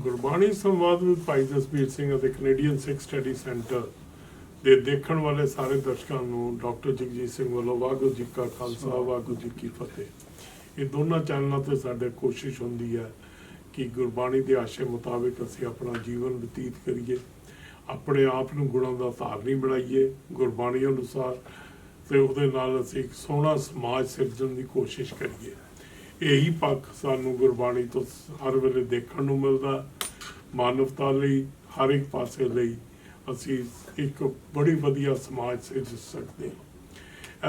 ਗੁਰਬਾਣੀ ਸੰਵਾਦ ਵਿੱਚ ਭਾਈ ਜਸਬੀਰ ਸਿੰਘ ਅਤੇ ਕੈਨੇਡੀਅਨ ਸਿੱਖ ਸਟੱਡੀ ਸੈਂਟਰ ਦੇ ਦੇਖਣ ਵਾਲੇ ਸਾਰੇ ਦਰਸ਼ਕਾਂ ਨੂੰ ਡਾਕਟਰ ਜਗਜੀਤ ਸਿੰਘ ਵੱਲੋਂ ਵਾਹਿਗੁਰੂ ਜੀ ਕਾ ਖਾਲਸਾ ਵਾਹਿਗੁਰੂ ਜੀ ਕੀ ਫਤਿਹ। ਇਹ ਦੋਨਾਂ ਚੈਨਲਾਂ ਤੇ ਸਾਡੇ ਕੋਸ਼ਿਸ਼ ਹੁੰਦੀ ਹੈ ਕਿ ਗੁਰਬਾਣੀ ਦੇ ਆਸ਼ੇ ਮੁਤਾਬਿਕ ਅਸੀਂ ਆਪਣਾ ਜੀਵਨ ਬਤੀਤ ਕਰੀਏ ਆਪਣੇ ਆਪ ਨੂੰ ਗੁਣਾਂ ਦਾ ਧਾਰਨੀ ਬਣਾਈਏ ਗੁਰਬਾਣੀ ਅਨੁਸਾਰ ਤੇ ਉਹਦੇ ਨਾਲ ਅਸੀਂ ਇੱਕ ਸੋਹਣਾ ਸਮਾਜ ਸਿਰਜਣ ਦੀ ਕੋਸ਼ਿਸ਼ ਕਰੀਏ। ਇਹੀ ਪੱਖ ਸਾਨੂੰ ਗੁਰਬਾਣੀ ਤੋਂ ਹਰ ਵੇਲੇ ਦੇਖਣ ਨੂੰ ਮਿਲਦਾ ਮਾਨਵਤਾ ਲਈ ਹਰ ਇੱਕ ਪਾਸੇ ਲਈ ਅਸੀਂ ਇੱਕ ਬੜੀ ਵਧੀਆ ਸਮਾਜ ਸਿਰਜ ਸਕਦੇ ਹਾਂ।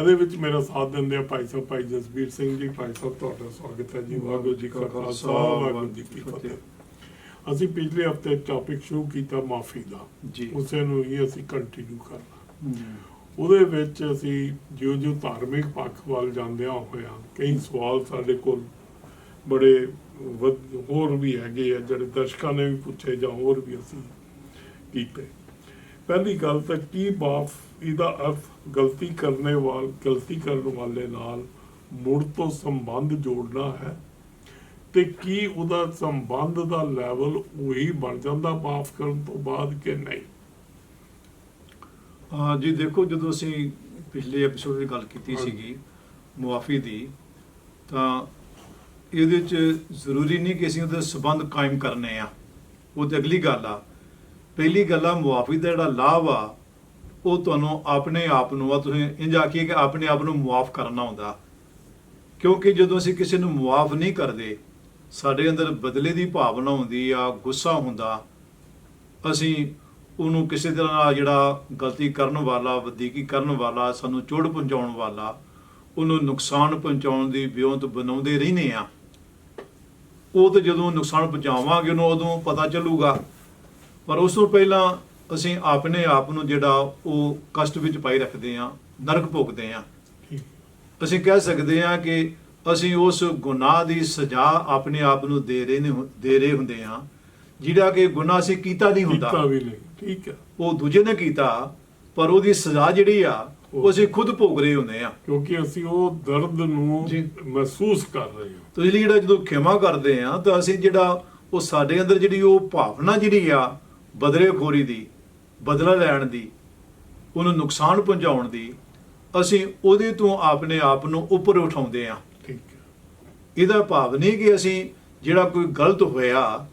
ਇਹਦੇ ਵਿੱਚ ਮੇਰਾ ਸਾਥ ਦਿੰਦੇ ਆ ਭਾਈ ਸਾਹਿਬ ਭਾਈ ਜਸਬੀਰ ਸਿੰਘ ਜੀ। ਭਾਈ ਸਾਹਿਬ ਤੁਹਾਡਾ ਸਵਾਗਤ ਹੈ ਜੀ। ਵਾਹਿਗੁਰੂ ਜੀ ਕਾ ਖਾਲਸਾ ਵਾਹਿਗੁਰੂ ਜੀ ਕੀ ਫਤਿਹ। ਅਸੀਂ ਪਿਛਲੇ ਹਫ਼ਤੇ ਟਾਪਿਕ ਸ਼ੁਰੂ ਕੀਤਾ ਮਾਫੀ ਦਾ। ਜੀ। ਉਸੇ ਨੂੰ ਹੀ ਅਸੀਂ ਕੰਟੀਨਿਊ ਕਰਨਾ। ਉਹਦੇ ਵਿੱਚ ਅਸੀਂ ਜਿਉਂ ਜਿਉਂ ਧਾਰਮਿਕ ਪੱਖ ਵੱਲ ਜਾਂਦਿਆਂ ਹੋਇਆ ਕਈ ਸਵਾਲ ਸਾਡੇ ਕੋਲ ਬੜੇ ਹੋਰ ਵੀ ਹੈਗੇ ਆ, ਜਿਹੜੇ ਦਰਸ਼ਕਾਂ ਨੇ ਵੀ ਪੁੱਛੇ ਜਾਂ ਹੋਰ ਵੀ ਅਸੀਂ ਕੀਤੇ। ਪਹਿਲੀ ਗੱਲ ਤਾਂ ਕੀ ਬਾਫ ਇਹਦਾ ਅਰਥ ਗਲਤੀ ਕਰਨੇ ਵਾਲ, ਗਲਤੀ ਕਰਨ ਵਾਲੇ ਨਾਲ ਮੁੜ ਤੋਂ ਸੰਬੰਧ ਜੋੜਨਾ ਹੈ ਤੇ ਕੀ ਉਹਦਾ ਸੰਬੰਧ ਦਾ ਲੈਵਲ ਉਹੀ ਬਣ ਜਾਂਦਾ ਮਾਫ ਕਰਨ ਤੋਂ ਬਾਅਦ ਕਿ ਨਹੀਂ? ਹਾਂ ਜੀ ਦੇਖੋ ਜਦੋਂ ਅਸੀਂ ਪਿਛਲੇ ਐਪੀਸੋਡ ਵਿੱਚ ਗੱਲ ਕੀਤੀ। ਸੀਗੀ ਮੁਆਫੀ ਦੀ ਤਾਂ ਇਹਦੇ ਚ ਜ਼ਰੂਰੀ ਨਹੀਂ ਕਿ ਅਸੀਂ ਉਹਦੇ ਸਬੰਧ ਕਾਇਮ ਕਰਨੇ ਆ। ਉਹ ਤੇ ਅਗਲੀ ਗੱਲ ਆ। ਪਹਿਲੀ ਗੱਲ ਆ ਮੁਆਫੀ ਦਾ ਜਿਹੜਾ ਲਾਭ ਆ ਉਹ ਤੁਹਾਨੂੰ ਆਪਣੇ ਆਪ ਨੂੰ ਆ। ਤੁਸੀਂ ਇੰਜ ਆਖੀਏ ਕਿ ਆਪਣੇ ਆਪ ਨੂੰ ਮੁਆਫ ਕਰਨਾ ਹੁੰਦਾ ਕਿਉਂਕਿ ਜਦੋਂ ਅਸੀਂ ਕਿਸੇ ਨੂੰ ਮੁਆਫ ਨਹੀਂ ਕਰਦੇ ਸਾਡੇ ਅੰਦਰ ਬਦਲੇ ਦੀ ਭਾਵਨਾ ਹੁੰਦੀ ਆ ਗੁੱਸਾ ਹੁੰਦਾ ਅਸੀਂ ਉਹਨੂੰ ਕਿਸੇ ਤਰ੍ਹਾਂ ਨਾਲ ਜਿਹੜਾ ਗਲਤੀ ਕਰਨ ਵਾਲਾ ਵਧੀਕੀ ਕਰਨ ਵਾਲਾ ਸਾਨੂੰ ਚੋਟ ਪਹੁੰਚਾਉਣ ਵਾਲਾ ਉਹਨੂੰ ਨੁਕਸਾਨ ਪਹੁੰਚਾਉਣ ਦੀ ਵਿਉਂਤ ਬਣਾਉਂਦੇ ਰਹਿੰਦੇ ਆ। ਉਹ ਤੇ ਜਦੋਂ ਨੁਕਸਾਨ ਪਹੁੰਚਾਵਾਂਗੇ ਉਹਨੂੰ ਉਦੋਂ ਪਤਾ ਚੱਲੂਗਾ। ਪਰ ਉਸ ਤੋਂ ਪਹਿਲਾਂ ਅਸੀਂ ਆਪਣੇ ਆਪ ਨੂੰ ਜਿਹੜਾ ਉਹ ਕਸ਼ਟ ਵਿੱਚ ਪਾਈ ਰੱਖਦੇ ਆ ਨਰਕ ਭੋਗਦੇ ਆ। ਅਸੀਂ ਕਹਿ ਸਕਦੇ ਹਾਂ ਕਿ ਅਸੀਂ ਉਸ ਗੁਨਾਹ ਦੀ ਸਜ਼ਾ ਆਪਣੇ ਆਪ ਨੂੰ ਦੇ ਰਹੇ ਨੇ ਦੇ ਰਹੇ ਹੁੰਦੇ ਹਾਂ ਜਿਹੜਾ ਕਿ ਗੁਨਾਹ ਅਸੀਂ ਕੀਤਾ ਨਹੀਂ ਹੁੰਦਾ। ਕੀਤਾ ਵੀ ਨਹੀਂ। ਠੀਕ ਹੈ। ਉਹ ਦੂਜੇ ਨੇ ਕੀਤਾ ਪਰ ਉਹਦੀ ਸਜ਼ਾ ਜਿਹੜੀ ਆ ਉਹ ਅਸੀਂ ਖੁਦ ਭੋਗ ਰਹੇ ਹੁੰਦੇ ਆ। ਕਿਉਂਕਿ ਅਸੀਂ ਉਹ ਦਰਦ ਨੂੰ ਜੀ। ਮਹਿਸੂਸ ਕਰ ਰਹੇ ਹਾਂ। ਤੋ ਇਸ ਲਈ ਜਿਹੜਾ ਜਦੋਂ ਖਿਮਾ ਕਰਦੇ ਆ ਤਾਂ ਅਸੀਂ ਜਿਹੜਾ ਉਹ ਸਾਡੇ ਅੰਦਰ ਜਿਹੜੀ ਉਹ ਭਾਵਨਾ ਜਿਹੜੀ ਆ ਬਦਲੇਖੋਰੀ ਦੀ ਬਦਲਾ ਲੈਣ ਦੀ ਉਹਨੂੰ ਨੁਕਸਾਨ ਪਹੁੰਚਾਉਣ ਦੀ ਅਸੀਂ ਉਹਦੇ ਤੋਂ ਆਪਣੇ ਆਪ ਨੂੰ ਉੱਪਰ ਉਠਾਉਂਦੇ ਆ। ਠੀਕ ਹੈ। ਇਹਦਾ ਭਾਵ ਨਹੀਂ ਕਿ ਅਸੀਂ ਜਿਹੜਾ ਕੋਈ ਗਲਤ ਹੋਇਆ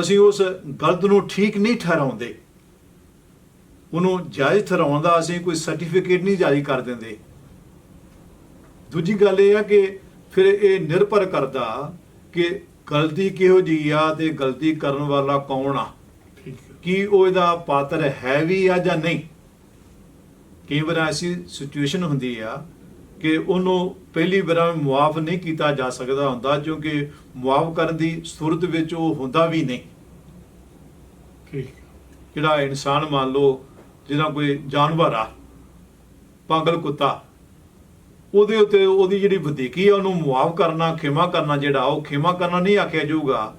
ਅਸੀਂ ਉਸ ਗਲਤ ਨੂੰ ਠੀਕ ਨਹੀਂ ਠਹਿਰਾਉਂਦੇ। ਉਹਨੂੰ ਜਾਇਜ਼ ਠਹਿਰਾਉਣ ਦਾ ਅਸੀਂ ਕੋਈ ਸਰਟੀਫਿਕੇਟ ਨਹੀਂ ਜਾਰੀ ਕਰ ਦਿੰਦੇ। ਦੂਜੀ ਗੱਲ ਇਹ ਆ ਕਿ ਫਿਰ ਇਹ ਨਿਰਭਰ ਕਰਦਾ ਕਿ ਗਲਤੀ ਕਿਹੋ ਜੀ ਆ ਤੇ ਗਲਤੀ ਕਰਨ ਵਾਲਾ ਕੌਣ ਆ। ਕੀ ਉਹ ਇਹਦਾ ਪਾਤਰ ਹੈ ਵੀ ਆ ਜਾਂ ਨਹੀਂ? ਕਈ ਵਾਰ ਐਸੀ ਸਿਚੁਏਸ਼ਨ ਹੁੰਦੀ ਆ ਕਿ ਉਹਨੂੰ ਪਹਿਲੀ ਵਾਰ ਮੁਆਫ ਨਹੀਂ ਕੀਤਾ ਜਾ ਸਕਦਾ ਹੁੰਦਾ ਕਿਉਂਕਿ ਮੁਆਫ ਕਰਨ ਦੀ ਸੂਰਤ ਵਿੱਚ ਉਹ ਹੁੰਦਾ ਵੀ ਨਹੀਂ। ਠੀਕ। ਜਿਹੜਾ ਇਨਸਾਨ ਮੰਨ ਲਓ ਜਿਹਦਾ ਕੋਈ ਜਾਨਵਰ ਆ ਪਾਗਲ ਕੁੱਤਾ ਉਹਦੇ ਉੱਤੇ ਉਹਦੀ ਜਿਹੜੀ ਵਧੀਕੀ ਆ ਉਹਨੂੰ ਮੁਆਫ ਕਰਨਾ ਖਿਮਾ ਕਰਨਾ ਜਿਹੜਾ ਉਹ ਖਿਮਾ ਕਰਨਾ ਨਹੀਂ ਆਖਿਆ ਜਾਊਗਾ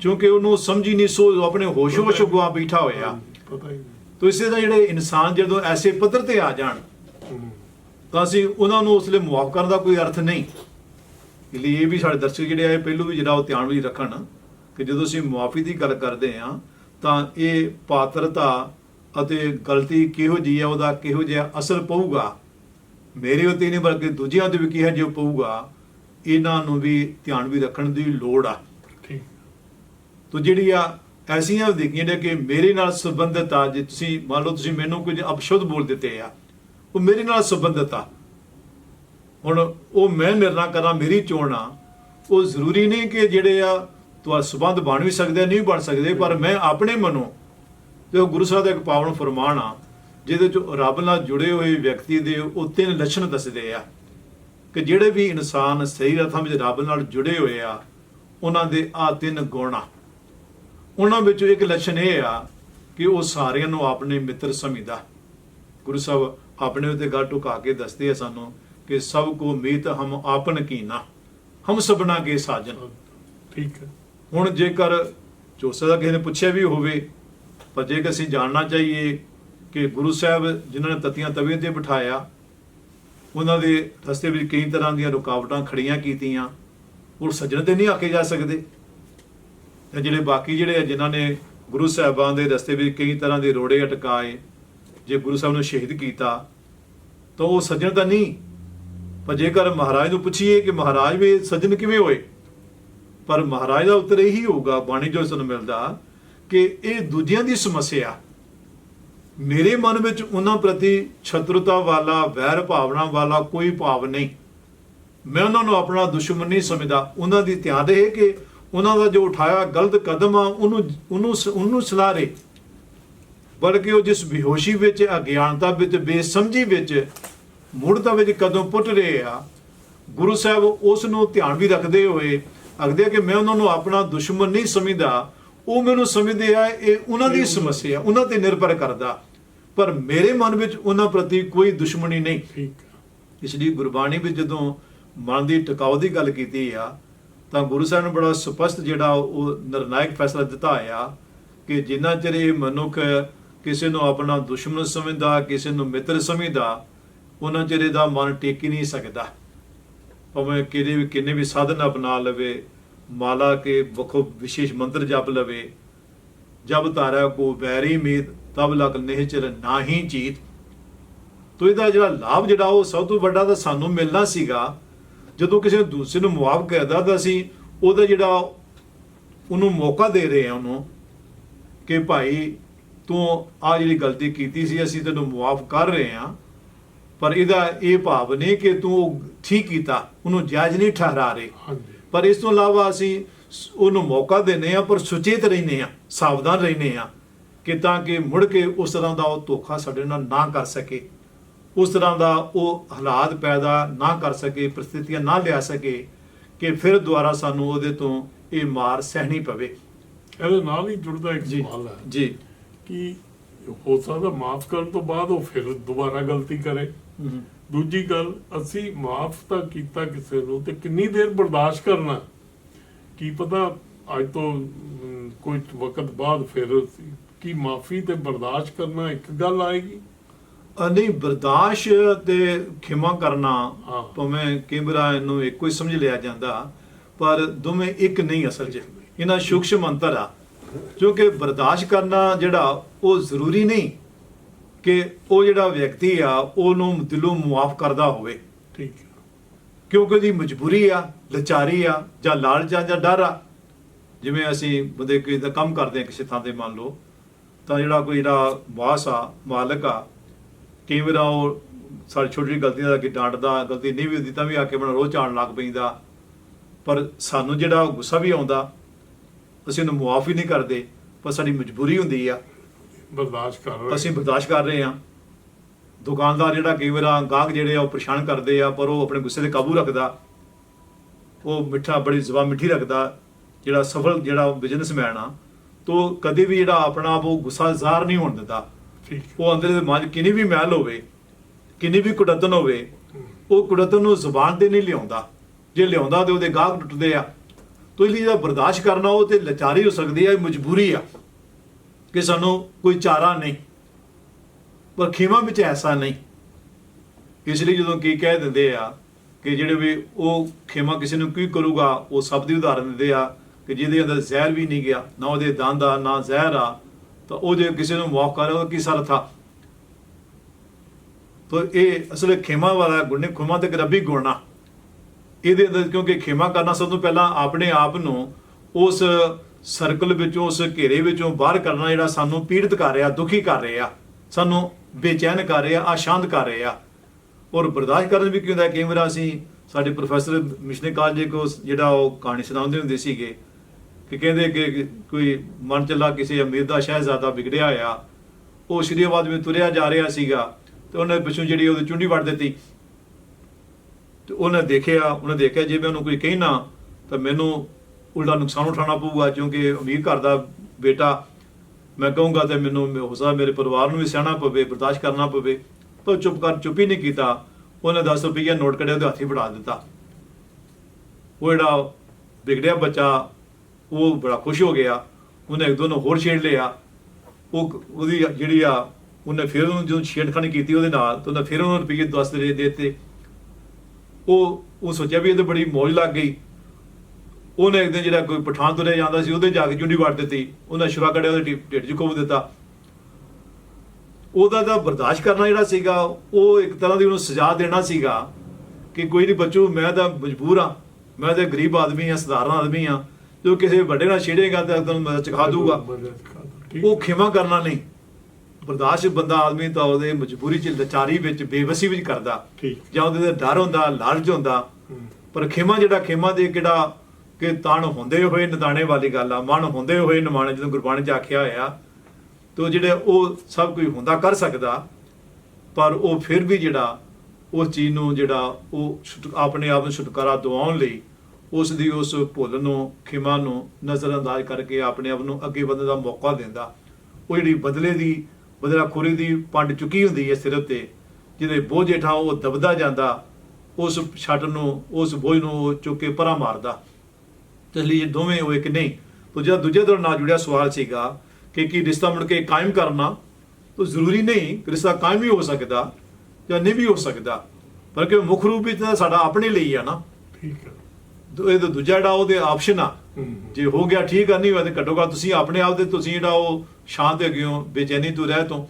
ਕਿਉਂਕਿ ਉਹਨੂੰ ਸਮਝੀ ਨਹੀਂ ਸੋ ਆਪਣੇ ਹੋਸ਼ੋ ਹੋਸ਼ ਗੁਆ ਬੈਠਾ ਹੋਇਆ। ਪਤਾ ਹੀ ਨਹੀਂ ਤੋ ਇਸੇ ਦਾ ਜਿਹੜੇ ਇਨਸਾਨ ਜਦੋਂ ਐਸੇ ਪੱਧਰ ਤੇ ਆ ਜਾਣ ਤਾਂ ਅਸੀਂ ਉਹਨਾਂ ਨੂੰ ਉਸ ਲਈ ਮੁਆਫ ਕਰਨ ਦਾ ਕੋਈ ਅਰਥ ਨਹੀਂ। ਇਸ ਲਈ ਇਹ ਵੀ ਸਾਡੇ ਦਰਸ਼ਕ ਜਿਹੜੇ ਆਏ ਪਹਿਲੂ ਵੀ ਜਿਹੜਾ ਉਹ ਧਿਆਨ ਵਿੱਚ ਰੱਖਣ ਕਿ ਜਦੋਂ ਅਸੀਂ ਮੁਆਫੀ ਦੀ ਗੱਲ ਕਰਦੇ ਹਾਂ ਤਾਂ ਇਹ ਪਾਤਰਤਾ ਅਤੇ ਗਲਤੀ ਕਿਹੋ ਜੀ ਹੈ ਉਹਦਾ ਕਿਹੋ ਜਿਹਾ ਅਸਰ ਪਊਗਾ? ਮੇਰੇ ਉੱਤੇ ਨਹੀਂ ਬਲਕਿ ਦੂਜਿਆਂ ਤੇ ਵੀ ਕਿਹੋ ਜਿਹਾ ਪਊਗਾ ਇਹਨਾਂ ਨੂੰ ਵੀ ਧਿਆਨ ਵੀ ਰੱਖਣ ਦੀ ਲੋੜ ਆ। ਠੀਕ। ਤੋ ਜਿਹੜੀ ਆ ਐਸੀਆਂ ਦੇਖੀਆਂ ਨੇ ਕਿ ਮੇਰੇ ਨਾਲ ਸੰਬੰਧਿਤ ਆ ਜੇ ਤੁਸੀਂ ਮੰਨ ਲਓ ਤੁਸੀਂ ਮੈਨੂੰ ਕੁਝ ਅਪਸ਼ਬਦ ਬੋਲ ਦਿੱਤੇ ਆ ਉਹ ਮੇਰੇ ਨਾਲ ਸੰਬੰਧਿਤ ਆ। ਹੁਣ ਉਹ ਮੈਂ ਨਿਰਣਾ ਕਰਾਂ, ਮੇਰੀ ਚੋਣ ਆ। ਉਹ ਜ਼ਰੂਰੀ ਨਹੀਂ ਕਿ ਜਿਹੜੇ ਆ ਤੁਹਾਡੇ ਸੰਬੰਧ ਬਣ ਵੀ ਸਕਦੇ ਨਹੀਂ ਬਣ ਸਕਦੇ, ਪਰ ਮੈਂ ਆਪਣੇ ਮਨੋਂ ਤੇ ਉਹ ਗੁਰੂ ਸਾਹਿਬ ਦਾ ਇੱਕ ਪਾਵਨ ਫਰਮਾਨ ਆ, ਜਿਹਦੇ ਚ ਰੱਬ ਨਾਲ ਜੁੜੇ ਹੋਏ ਵਿਅਕਤੀ ਦੇ ਉਹ ਤਿੰਨ ਲੱਛਣ ਦੱਸਦੇ ਆ। ਕਿ ਜਿਹੜੇ ਵੀ ਇਨਸਾਨ ਸਹੀ ਰਥਾਂ ਵਿੱਚ ਰੱਬ ਨਾਲ ਜੁੜੇ ਹੋਏ ਆ, ਉਹਨਾਂ ਦੇ ਆ ਤਿੰਨ ਗੁਣ ਆ। ਉਹਨਾਂ ਵਿੱਚੋਂ ਇੱਕ ਲੱਛਣ ਇਹ ਆ ਕਿ ਉਹ ਸਾਰਿਆਂ ਨੂੰ ਆਪਣੇ ਮਿੱਤਰ ਸਮਝਦਾ। ਗੁਰੂ ਸਾਹਿਬ ਆਪਣੇ ਉੱਤੇ ਗੱਲ ਟੁਕਾ ਕੇ ਦੱਸਦੇ ਆ ਸਾਨੂੰ ਕਿ ਸਭ ਕੋ ਮੀਤ ਹਮ ਆਪਨ ਕੀਨਾ। ਹਮ ਸਭਨਾ ਕੇ ਸਾਜਨ। ਠੀਕ ਹੈ। ਹੁਣ ਜੇਕਰ ਜੋਸਾ ਦਾ ਕਿਸੇ ਨੇ ਪੁੱਛਿਆ ਵੀ ਹੋਵੇ ਪਰ ਜੇਕਰ ਅਸੀਂ ਜਾਣਨਾ ਚਾਹੀਏ ਕਿ ਗੁਰੂ ਸਾਹਿਬ ਜਿਨ੍ਹਾਂ ਨੇ ਤਤੀਆਂ ਤਵੀਆਂ ਤੇ ਬਿਠਾਇਆ ਉਹਨਾਂ ਦੇ ਰਸਤੇ ਵਿੱਚ ਕਈ ਤਰ੍ਹਾਂ ਦੀਆਂ ਰੁਕਾਵਟਾਂ ਖੜੀਆਂ ਕੀਤੀਆਂ ਉਹ ਸੱਜਣ ਤੇ ਨਹੀਂ ਆਕੇ ਜਾ ਸਕਦੇ। ਤੇ ਜਿਹੜੇ ਬਾਕੀ ਜਿਹੜੇ ਆ ਜਿਨ੍ਹਾਂ ਨੇ ਗੁਰੂ ਸਾਹਿਬਾਨ ਦੇ ਰਸਤੇ ਵਿੱਚ ਕਈ ਤਰ੍ਹਾਂ ਦੇ ਰੋੜੇ ਅਟਕਾਏ ਜੇ ਗੁਰੂ ਸਾਹਿਬ ਨੇ ਸ਼ਹੀਦ ਕੀਤਾ, ਤਾਂ ਉਹ ਸੱਜਣ ਤਾਂ ਨਹੀਂ। ਪਰ ਜੇਕਰ ਮਹਾਰਾਜ ਨੂੰ ਪੁੱਛੀਏ ਕਿ ਮਹਾਰਾਜ ਵੀ ਸੱਜਣ ਕਿਵੇਂ ਹੋਏ, ਪਰ ਮਹਾਰਾਜ ਦਾ ਉੱਤਰ ਇਹੀ ਹੋਊਗਾ, ਬਾਣੀ ਜੋ ਸਾਨੂੰ ਮਿਲਦਾ ਕਿ ਇਹ ਦੂਜਿਆਂ ਦੀ ਸਮੱਸਿਆ। ਮੇਰੇ ਮਨ ਵਿੱਚ ਉਹਨਾਂ ਪ੍ਰਤੀ ਛਤਰਤਾ ਵਾਲਾ, ਵੈਰ ਭਾਵਨਾ ਵਾਲਾ ਕੋਈ ਭਾਵ ਨਹੀਂ। ਮੈਂ ਉਹਨਾਂ ਨੂੰ ਆਪਣਾ ਦੁਸ਼ਮਣ ਨਹੀਂ ਸਮਝਦਾ। ਉਹਨਾਂ ਦੀ ਧਿਆਨ ਰਹੇ ਕਿ ਉਹਨਾਂ ਦਾ ਜੋ ਉਠਾਇਆ ਗਲਤ ਕਦਮ ਆ, ਉਹਨੂੰ ਉਹਨੂੰ ਉਹਨੂੰ ਸਲਾਹ ਰਹੇ ਬਲਕਿ ਉਹ ਜਿਸ ਬੇਹੋਸ਼ੀ ਵਿੱਚ ਅਗਿਆਨਤਾ ਵਿੱਚ ਬੇਸਮਝੀ ਵਿੱਚ ਮੁੜਤਾ ਵਿੱਚ ਕਦਮ ਪੁੱਟ ਰਹੇ ਆ ਗੁਰੂ ਸਾਹਿਬ ਉਸ ਨੂੰ ਧਿਆਨ ਵੀ ਰੱਖਦੇ ਹੋਏ ਅਗਦੇ ਕਿ ਮੈਂ ਉਹਨਾਂ ਨੂੰ ਆਪਣਾ ਦੁਸ਼ਮਣ ਨਹੀਂ ਸਮਝਦਾ ਉਹ ਮੈਨੂੰ ਸਮਝਦੇ ਆ ਇਹ ਉਹਨਾਂ ਦੀ ਸਮੱਸਿਆ ਉਹਨਾਂ ਤੇ ਨਿਰਭਰ ਕਰਦਾ। ਪਰ ਮੇਰੇ ਮਨ ਵਿੱਚ ਉਹਨਾਂ ਪ੍ਰਤੀ ਕੋਈ ਦੁਸ਼ਮਣੀ ਨਹੀਂ। ਠੀਕ ਇਸ ਲਈ ਗੁਰਬਾਣੀ ਵਿੱਚ ਜਦੋਂ ਮਨ ਦੀ ਟਿਕਾਉ ਦੀ ਗੱਲ ਕੀਤੀ ਆ ਤਾਂ ਗੁਰੂ ਸਾਹਿਬ ਨੇ ਬੜਾ ਸਪਸ਼ਟ ਜਿਹੜਾ ਉਹ ਨਿਰਣਾਇਕ ਫੈਸਲਾ ਦਿੱਤਾ ਆ ਕਿ ਜਿੰਨਾ ਚਿਰ ਇਹ ਮਨੁੱਖ ਕਿਸੇ ਨੂੰ ਆਪਣਾ ਦੁਸ਼ਮਣ ਸਮਝਦਾ, ਕਿਸੇ ਨੂੰ ਮਿੱਤਰ ਸਮਝਦਾ, ਉਹਨਾਂ ਚਿਰ ਇਹਦਾ ਮਨ ਟੇਕ ਹੀ ਨਹੀਂ ਸਕਦਾ। ਭਾਵੇਂ ਕਿਹਦੇ ਵੀ ਕਿੰਨੇ ਵੀ ਸਾਧਨ ਅਪਣਾ ਲਵੇ, ਮਾਲਾ ਕੇ ਵੱਖੋ ਵਿਸ਼ੇਸ਼ ਮੰਤਰ ਜਪ ਲਵੇ, ਜਬ ਤਾਰਾ ਕੋ ਵੈਰੀ ਮੀਤ, ਤਬ ਲਗ ਨਿਹਚਰ ਨਾਹੀ ਚੀਤ। ਤੋ ਇਹਦਾ ਜਿਹੜਾ ਲਾਭ ਜਿਹੜਾ ਉਹ ਸਭ ਤੋਂ ਵੱਡਾ ਤਾਂ ਸਾਨੂੰ ਮਿਲਣਾ ਸੀਗਾ। ਜਦੋਂ ਕਿਸੇ ਦੂਸਰੇ ਨੂੰ ਮੁਆਫ ਕਰਦਾ ਤਾਂ ਅਸੀਂ ਉਹਦਾ ਜਿਹੜਾ ਉਹਨੂੰ ਮੌਕਾ ਦੇ ਰਹੇ ਹਾਂ ਉਹਨੂੰ ਕਿ ਭਾਈ ਤੂੰ ਆ ਜਿਹੜੀ ਗਲਤੀ ਕੀਤੀ ਸੀ ਅਸੀਂ ਤੈਨੂੰ ਮੁਆਫ ਕਰ ਰਹੇ ਹਾਂ ਪਰ ਇਹਦਾ ਇਹ ਭਾਵ ਨਹੀਂ ਕਿ ਤੂੰ ਠੀਕ ਕੀਤਾ ਉਹਨੂੰ ਜਾਇਜ਼ ਨਹੀਂ ਠਹਿਰਾ ਰਹੇ। ਪਰ ਇਸ ਤੋਂ ਇਲਾਵਾ ਅਸੀਂ ਉਹਨੂੰ ਮੌਕਾ ਦਿੰਦੇ ਆ ਪਰ ਸੁਚੇਤ ਰਹਿੰਦੇ ਆ ਸਾਵਧਾਨ ਰਹਿੰਦੇ ਆ ਕਿ ਤਾਂ ਕਿ ਮੁੜ ਕੇ ਉਸ ਤਰ੍ਹਾਂ ਦਾ ਉਹ ਧੋਖਾ ਸਾਡੇ ਨਾਲ ਨਾ ਕਰ ਸਕੇ। ਉਸ ਤਰ੍ਹਾਂ ਦਾ ਉਹ ਹਾਲਾਤ ਪੈਦਾ ਨਾ ਕਰ ਸਕੇ ਪ੍ਰਸਥਿਤੀਆਂ ਨਾ ਲਿਆ ਸਕੇ ਕਿ ਫਿਰ ਦੁਬਾਰਾ ਸਾਨੂੰ ਉਹਦੇ ਤੋਂ ਇਹ ਮਾਰ ਸਹਿਣੀ ਪਵੇ। ਇਹਦੇ ਨਾਲ ਹੀ ਜੁੜਦਾ ਇੱਕ ਸਵਾਲ ਹੈ। ਜੀ। ਕਿ ਹੋ ਸਕਦਾ ਮਾਫ ਕਰਨ ਤੋਂ ਬਾਅਦ ਉਹ ਫਿਰ ਦੁਬਾਰਾ ਗਲਤੀ ਕਰੇ। ਦੂਜੀ ਗੱਲ ਅਸੀਂ ਮਾਫ ਤਾਂ ਕੀਤਾ ਕਿਸੇ ਨੂੰ ਤੇ ਕਿੰਨੀ ਦੇਰ ਬਰਦਾਸ਼ਤ ਕਰਨਾ? ਕੀ ਪਤਾ ਅੱਜ ਤੋਂ ਕੋਈ ਵਕਤ ਬਾਅਦ ਫਿਰ ਕੀ ਮਾਫੀ ਤੇ ਬਰਦਾਸ਼ਤ ਕਰਨਾ ਇੱਕ ਗੱਲ ਆਏਗੀ? ਨਹੀਂ ਬਰਦਾਸ਼ਤ ਤੇ ਖਿਮਾ ਕਰਨਾ। ਭਾਵੇਂ ਕੇਂਬਰਾ ਇਹਨੂੰ ਇੱਕੋ ਹੀ ਸਮਝ ਲਿਆ ਜਾਂਦਾ ਪਰ ਦੋਵੇਂ ਇੱਕ ਨਹੀਂ ਅਸਲ 'ਚ। ਇਹਨਾਂ ਸੂਖਸ਼ਮ ਅੰਤਰ ਆ। ਕਿਉਂਕਿ ਬਰਦਾਸ਼ਤ ਕਰਨਾ ਜਿਹੜਾ ਉਹ ਜ਼ਰੂਰੀ ਨਹੀਂ ਕਿ ਉਹ ਜਿਹੜਾ ਵਿਅਕਤੀ ਆ ਉਹਨੂੰ ਦਿਲੋਂ ਮੁਆਫ ਕਰਦਾ ਹੋਵੇ। ਠੀਕ ਹੈ। ਕਿਉਂਕਿ ਉਹਦੀ ਮਜਬੂਰੀ ਆ ਲਾਚਾਰੀ ਆ ਜਾਂ ਲਾਲਚ ਆ ਜਾਂ ਡਰ ਆ। ਜਿਵੇਂ ਅਸੀਂ ਬੰਦੇ ਕੋਈ ਦਾ ਕੰਮ ਕਰਦੇ ਆ ਕਿਸੇ ਥਾਂ ਤੇ ਮੰਨ ਲਓ ਤਾਂ ਜਿਹੜਾ ਕੋਈ ਜਿਹੜਾ ਬਾਸ ਆ ਮਾਲਕ ਆ ਕਈ ਵਾਰ ਉਹ ਸਾਡੀ ਛੋਟੀ ਜਿਹੀ ਗਲਤੀ ਦਾ ਕਿ ਡਾਂਟਦਾ ਗਲਤੀ ਨਹੀਂ ਵੀ ਹੁੰਦੀ ਤਾਂ ਵੀ ਆ ਕੇ ਬਣਾ ਰੋਹ ਚਾਣ ਲੱਗ ਪੈਂਦਾ। ਪਰ ਸਾਨੂੰ ਜਿਹੜਾ ਉਹ ਗੁੱਸਾ ਵੀ ਆਉਂਦਾ ਅਸੀਂ ਉਹਨੂੰ ਮੁਆਫ ਹੀ ਨਹੀਂ ਕਰਦੇ ਪਰ ਸਾਡੀ ਮਜਬੂਰੀ ਹੁੰਦੀ ਆ। ਬਰਦਾਸ਼ਤ ਕਰ ਰਹੇ ਅਸੀਂ ਬਰਦਾਸ਼ਤ ਕਰ ਰਹੇ ਹਾਂ। ਦੁਕਾਨਦਾਰ ਜਿਹੜਾ ਕਈ ਵਾਰ ਗਾਹਕ ਜਿਹੜੇ ਆ ਉਹ ਪਰੇਸ਼ਾਨ ਕਰਦੇ ਆ ਪਰ ਉਹ ਆਪਣੇ ਗੁੱਸੇ ਤੇ ਕਾਬੂ ਰੱਖਦਾ। ਉਹ ਮਿੱਠਾ ਬੜੀ ਜ਼ਬਾਨ ਮਿੱਠੀ ਰੱਖਦਾ ਜਿਹੜਾ ਸਫਲ ਜਿਹੜਾ ਬਿਜ਼ਨਸਮੈਨ ਆ। ਤੋ ਕਦੇ ਵੀ ਜਿਹੜਾ ਆਪਣਾ ਆਪ ਉਹ ਗੁੱਸਾ ਜ਼ਾਹਰ ਨਹੀਂ ਹੋਣ ਦਿੰਦਾ। ਉਹ ਅੰਦਰ ਦੇ ਮਨ ਕਿੰਨੀ ਵੀ ਮੈਲ ਹੋਵੇ ਕਿੰਨੀ ਵੀ ਕੁੜਤਨ ਹੋਵੇ ਉਹ ਕੁੜਤਨ ਨੂੰ ਜ਼ੁਬਾਨ ਤੇ ਨਹੀਂ ਲਿਆਉਂਦਾ। ਜੇ ਲਿਆਉਂਦਾ ਤੇ ਉਹਦੇ ਗਾਹਕ ਟੁੱਟਦੇ ਆ। ਤੋ ਇਸ ਲਈ ਜਿਹੜਾ ਬਰਦਾਸ਼ਤ ਕਰਨਾ ਉਹ ਤੇ ਲਾਚਾਰੀ ਹੋ ਸਕਦੀ ਹੈ ਇਹ ਮਜਬੂਰੀ ਆ ਕਿ ਸਾਨੂੰ ਕੋਈ ਚਾਰਾ ਨਹੀਂ। ਪਰ ਖੇਮਾ ਵਿੱਚ ਐਸਾ ਨਹੀਂ। ਇਸ ਲਈ ਜਦੋਂ ਕੀ ਕਹਿ ਦਿੰਦੇ ਆ ਕਿ ਜਿਹੜੇ ਵੀ ਉਹ ਖੇਮਾ ਕਿਸੇ ਨੂੰ ਕੀ ਕਰੂਗਾ, ਉਹ ਸਭ ਦੀ ਉਦਾਹਰਨ ਦਿੰਦੇ ਆ ਕਿ ਜਿਹਦੇ ਅੰਦਰ ਜ਼ਹਿਰ ਵੀ ਨਹੀਂ ਗਿਆ, ਨਾ ਉਹਦੇ ਦੰਦ ਆ, ਨਾ ਜ਼ਹਿਰ ਆ, ਤਾਂ ਉਹ ਜੇ ਕਿਸੇ ਨੂੰ ਮਾਫ ਕਰੇ ਉਹ ਕੀ ਸਰ ਥਾ ਤਾਂ ਇਹ ਅਸਲ ਖੇਮਾ ਵਾਲਾ ਗੁਣ ਨੇ, ਖੇਮਾ ਤੇ ਰੱਬੀ ਗੁਣ ਇਹਦੇ ਅੰਦਰ ਕਿਉਂਕਿ ਖੇਮਾ ਕਰਨਾ ਸਭ ਤੋਂ ਪਹਿਲਾਂ ਆਪਣੇ ਆਪ ਨੂੰ ਉਸ ਸਰਕਲ ਵਿੱਚੋਂ, ਉਸ ਘੇਰੇ ਵਿੱਚੋਂ ਬਾਹਰ ਕਰਨਾ ਜਿਹੜਾ ਸਾਨੂੰ ਪੀੜਤ ਕਰ ਰਿਹਾ, ਦੁਖੀ ਕਰ ਰਿਹਾ, ਸਾਨੂੰ ਬੇਚੈਨ ਕਰ ਰਿਹਾ ਆਸ਼ਾਂਤ ਕਰ ਰਿਹਾ। ਔਰ ਬਰਦਾਸ਼ਤ ਕਰਨ ਵੀ ਕੀ ਹੁੰਦਾ, ਕਈ ਵਾਰ ਅਸੀਂ ਸਾਡੇ ਪ੍ਰੋਫੈਸਰ ਮਿਸ਼ਨੇ ਕਾਲਜ ਕੋ ਜਿਹੜਾ ਉਹ ਕਹਾਣੀ ਸੁਣਾਉਂਦੇ ਹੁੰਦੇ ਸੀਗੇ ਕਿ ਕਹਿੰਦੇ ਕਿ ਕੋਈ ਮਨ ਚੱਲਾ ਕਿਸੇ ਅਮੀਰ ਦਾ ਸ਼ਹਿਜ਼ਾਦਾ ਵਿਗੜਿਆ ਹੋਇਆ, ਉਹ ਸ਼੍ਰੀਆਬਾਦ ਵਿੱਚ ਤੁਰਿਆ ਜਾ ਰਿਹਾ ਸੀਗਾ ਤੇ ਉਹਨੇ ਪਿੱਛੋਂ ਜਿਹੜੀ ਉਹਦੀ ਚੁੰਡੀ ਵੱਢ ਦਿੱਤੀ। ਤੇ ਉਹਨੇ ਦੇਖਿਆ ਉਹਨੇ ਦੇਖਿਆ ਜੇ ਮੈਂ ਉਹਨੂੰ ਕੋਈ ਕਹਿਣਾ ਤਾਂ ਮੈਨੂੰ ਉਲਟਾ ਨੁਕਸਾਨ ਉਠਾਉਣਾ ਪਊਗਾ, ਕਿਉਂਕਿ ਅਮੀਰ ਘਰ ਦਾ ਬੇਟਾ, ਮੈਂ ਕਹੂੰਗਾ ਤੇ ਮੈਨੂੰ ਹੋ ਸਕਦਾ ਮੇਰੇ ਪਰਿਵਾਰ ਨੂੰ ਵੀ ਸਹਿਣਾ ਪਵੇ, ਬਰਦਾਸ਼ਤ ਕਰਨਾ ਪਵੇ, ਪਰ ਉਹ ਚੁੱਪ ਕਰ, ਚੁੱਪ ਹੀ ਨਹੀਂ ਕੀਤਾ। ਉਹਨੇ 10 ਰੁਪਈਆ ਨੋਟ ਕੱਢਿਆ ਉਹਦੇ ਹੱਥੀ ਫੜਾ ਦਿੱਤਾ। ਉਹ ਜਿਹੜਾ ਵਿਗੜਿਆ ਬੱਚਾ, ਉਹ ਬੜਾ ਖੁਸ਼ ਹੋ ਗਿਆ। ਉਹਨੇ ਇੱਕ ਦੋ ਨੂੰ ਹੋਰ ਛੇੜ ਲਿਆ। ਉਹ ਉਹਦੀ ਜਿਹੜੀ ਆ, ਉਹਨੇ ਫਿਰ ਉਹਨੂੰ ਜਦੋਂ ਛੇੜਖਾਨੀ ਕੀਤੀ ਉਹਦੇ ਨਾਲ, ਤਾਂ ਉਹਨੇ ਫਿਰ ਉਹਨੂੰ ਰੁਪਈਏ 10 ਦੇ ਦਿੱਤੇ। ਉਹ ਉਹ ਸੋਚਿਆ ਵੀ ਇਹ ਤਾਂ ਬੜੀ ਮੌਜ ਲੱਗ ਗਈ। ਉਹਨੇ ਇੱਕ ਦਿਨ ਜਿਹੜਾ ਕੋਈ ਪਠਾਨ ਤੁਰਿਆ ਜਾਂਦਾ ਸੀ ਉਹਦੇ ਜਾ ਕੇ ਜੁੰਡੀ ਵਾਟ ਦਿੱਤੀ। ਉਹਨਾਂ ਸ਼ੁਰਾ ਕੱਢਿਆ ਉਹਦੇ ਢਿੱਡ 'ਚ ਕੋਬ ਦਿੱਤਾ। ਉਹਦਾ ਤਾਂ ਬਰਦਾਸ਼ਤ ਕਰਨਾ ਜਿਹੜਾ ਸੀਗਾ ਉਹ ਇੱਕ ਤਰ੍ਹਾਂ ਦੀ ਉਹਨੂੰ ਸਜ਼ਾ ਦੇਣਾ ਸੀਗਾ ਕਿ ਕੋਈ ਨਹੀਂ ਬੱਚੂ ਮੈਂ ਤਾਂ ਮਜਬੂਰ ਆ ਮੈਂ ਤਾਂ ਗਰੀਬ ਆਦਮੀ ਆ ਸਧਾਰਨ ਆਦਮੀ ਆ ਜੋ ਕਿਸੇ ਵੱਡੇ ਨਾਲ ਛੇੜੇਗਾ ਤਾਂ ਤੈਨੂੰ ਮੈਂ ਚਖਾ ਦੂਗਾ ਦੂੰ। ਉਹ ਖਿਮਾ ਕਰਨਾ ਨਹੀਂ। ਬਰਦਾਸ਼ਤ ਬੰਦਾ ਆਦਮੀ ਤਾਂ ਉਹਦੇ ਮਜਬੂਰੀ ਚ ਲਾਚਾਰੀ ਵਿੱਚ ਬੇਵਸੀ ਵਿੱਚ ਕਰਦਾ। ਠੀਕ। ਜਾਂ ਉਹਦੇ ਤੇ ਡਰ ਹੁੰਦਾ ਲਾਲਚ ਹੁੰਦਾ। ਪਰ ਖਿਮਾ ਜਿਹੜਾ ਖਿਮਾ ਦੇ ਕਿਹੜਾ ਕਿ ਤਣ ਹੁੰਦੇ ਹੋਏ ਨਿਦਾਣੇ ਵਾਲੀ ਗੱਲ ਆ ਮਨ ਹੁੰਦੇ ਹੋਏ ਨਿਮਾਣੇ ਜਦੋਂ ਗੁਰਬਾਣੀ ਚ ਆਖਿਆ ਹੋਇਆ ਤੋ ਜਿਹੜੇ ਉਹ ਸਭ ਕੋਈ ਹੁੰਦਾ ਕਰ ਸਕਦਾ। ਪਰ ਉਹ ਫਿਰ ਵੀ ਜਿਹੜਾ ਉਸ ਚੀਜ਼ ਨੂੰ ਜਿਹੜਾ ਉਹ ਆਪਣੇ ਆਪ ਨੂੰ ਛੁਟਕਾਰਾ ਦਿਵਾਉਣ ਲਈ ਉਸ ਦੀ ਉਸ ਭੁੱਲ ਨੂੰ ਖਿਮਾ ਨੂੰ ਨਜ਼ਰਅੰਦਾਜ਼ ਕਰਕੇ ਆਪਣੇ ਆਪ ਨੂੰ ਅੱਗੇ ਵਧਣ ਦਾ ਮੌਕਾ ਦਿੰਦਾ। ਉਹ ਜਿਹੜੀ ਬਦਲੇ ਦੀ ਬਦਲਾਖੋਰੀ ਦੀ ਪੰਡ ਚੁੱਕੀ ਹੁੰਦੀ ਹੈ ਸਿਰ ਉੱਤੇ, ਜਿਹਦੇ ਬੋਝ ਹੇਠਾਂ ਉਹ ਦਬਦਾ ਜਾਂਦਾ, ਉਸ ਛੱਟ ਨੂੰ, ਉਸ ਬੋਝ ਨੂੰ ਉਹ ਚੁੱਕ ਕੇ ਪਰਾਂ ਮਾਰਦਾ। ਤੇ ਇਸ ਲਈ ਦੋਵੇਂ ਉਹ ਇੱਕ ਨਹੀਂ? ਤੋ ਜਿਹੜਾ ਦੂਜੇ ਤੋਂ ਨਾਲ ਜੁੜਿਆ ਸਵਾਲ ਸੀਗਾ ਕਿ ਕੀ ਰਿਸ਼ਤਾ ਮੁੜ ਕੇ ਕਾਇਮ ਕਰਨਾ ਤਾਂ ਜ਼ਰੂਰੀ ਨਹੀਂ ਰਿਸ਼ਤਾ ਕਾਇਮ ਹੀ ਹੋ ਸਕਦਾ ਜਾਂ ਨਹੀਂ ਵੀ ਹੋ ਸਕਦਾ ਪਰ ਕਿ ਮੁੱਖ ਰੂਪ ਵਿੱਚ ਤਾਂ ਸਾਡਾ ਆਪਣੇ ਲਈ ਆ ਨਾ। ਠੀਕ ਹੈ। ਦੂ- ਇਹ ਤਾਂ ਦੂਜਾ ਜਿਹੜਾ ਉਹਦੇ ਆਪਸ਼ਨ ਆ। ਜੇ ਹੋ ਗਿਆ ਠੀਕ ਆ ਨਹੀਂ ਹੋਇਆ ਤੇ ਘੱਟੋ ਘੱਟ ਤੁਸੀਂ ਆਪਣੇ ਆਪ ਦੇ ਤੁਸੀਂ ਜਿਹੜਾ ਉਹ ਸ਼ਾਂਤ ਹੈਗੇ ਹੋ ਬੇਚੈਨੀ ਤੋਂ ਰਹਿ ਤੋਂ।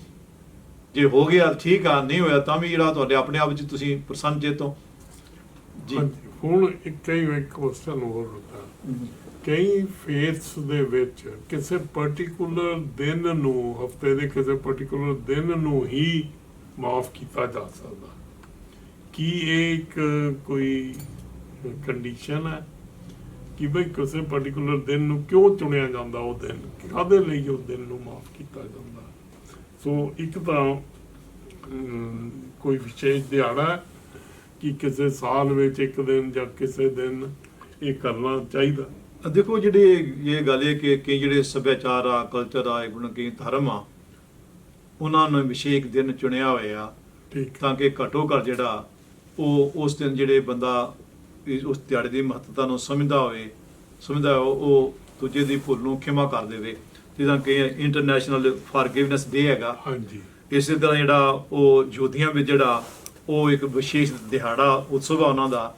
ਜੇ ਹੋ ਗਿਆ ਠੀਕ ਆ ਨਹੀਂ ਹੋਇਆ ਤਾਂ ਵੀ ਜਿਹੜਾ ਤੁਹਾਡੇ ਆਪਣੇ ਆਪ ਵਿੱਚ ਤੁਸੀਂ ਪ੍ਰਸੰਨ ਜੇ ਤੋਂ ਜੀ। ਹੁਣ ਇੱਕ ਕਈ ਇੱਕ ਕੁਐਸਚਨ ਹੋਰ ਹੁੰਦਾ। ਕਈ ਫੇਥਸ ਦੇ ਵਿੱਚ ਕਿਸੇ ਪਾਰਟਿਕੂਲਰ ਦਿਨ ਨੂੰ ਹਫ਼ਤੇ ਦੇ ਕਿਸੇ ਪਾਰਟਿਕੂਲਰ ਦਿਨ ਨੂੰ ਹੀ ਮਾਫ ਕੀਤਾ ਜਾ ਸਕਦਾ। ਕੀ ਇਹ ਇੱਕ ਕੋਈ ਕੰਡੀਸ਼ਨ ਹੈ ਕਿ ਬਈ ਕਿਸੇ ਪਾਰਟਿਕੂਲਰ ਦਿਨ ਨੂੰ ਕਿਉਂ ਚੁਣਿਆ ਜਾਂਦਾ ਉਹ ਦਿਨ? ਕਾਹਦੇ ਲਈ ਉਹ ਦਿਨ ਨੂੰ ਮਾਫ ਕੀਤਾ ਜਾਂਦਾ? ਸੋ ਇੱਕ ਤਾਂ ਕੋਈ ਵਿਸ਼ੇਸ਼ ਦਿਹਾੜਾ ਕਿ ਕਿਸੇ ਸਾਲ ਵਿੱਚ ਇੱਕ ਦਿਨ ਜਾਂ ਕਿਸੇ ਦਿਨ ਇਹ ਕਰਨਾ ਚਾਹੀਦਾ। ਦੇਖੋ ਜਿਹੜੇ ਇਹ ਗੱਲ ਹੈ ਕਿ ਕਈ ਜਿਹੜੇ ਸੱਭਿਆਚਾਰ ਆ ਕਲਚਰ ਆ ਗੁਣ ਕਈ ਧਰਮ ਆ ਉਹਨਾਂ ਨੇ ਵਿਸ਼ੇਸ਼ ਦਿਨ ਚੁਣਿਆ ਹੋਇਆ ਠੀਕ ਤਾਂ ਕਿ ਘੱਟੋ ਘੱਟ ਜਿਹੜਾ ਉਹ ਉਸ ਦਿਨ ਜਿਹੜੇ ਬੰਦਾ ਉਸ ਦਿਹਾੜੇ ਦੀ ਮਹੱਤਤਾ ਨੂੰ ਸਮਝਦਾ ਹੋਵੇ ਸਮਝਦਾ ਉਹ ਉਹ ਦੂਜੇ ਦੀ ਭੁੱਲ ਨੂੰ ਖਿਮਾ ਕਰ ਦੇਵੇ। ਜਿੱਦਾਂ ਕਿ ਇੰਟਰਨੈਸ਼ਨਲ ਫਾਰਗਿਵਨੈਸ ਡੇ ਹੈਗਾ। ਹਾਂਜੀ। ਇਸੇ ਤਰ੍ਹਾਂ ਜਿਹੜਾ ਉਹ ਜੋਧੀਆਂ ਵਿੱਚ ਜਿਹੜਾ ਉਹ ਇੱਕ ਵਿਸ਼ੇਸ਼ ਦਿਹਾੜਾ ਉਤਸਵ ਆ ਉਹਨਾਂ ਦਾ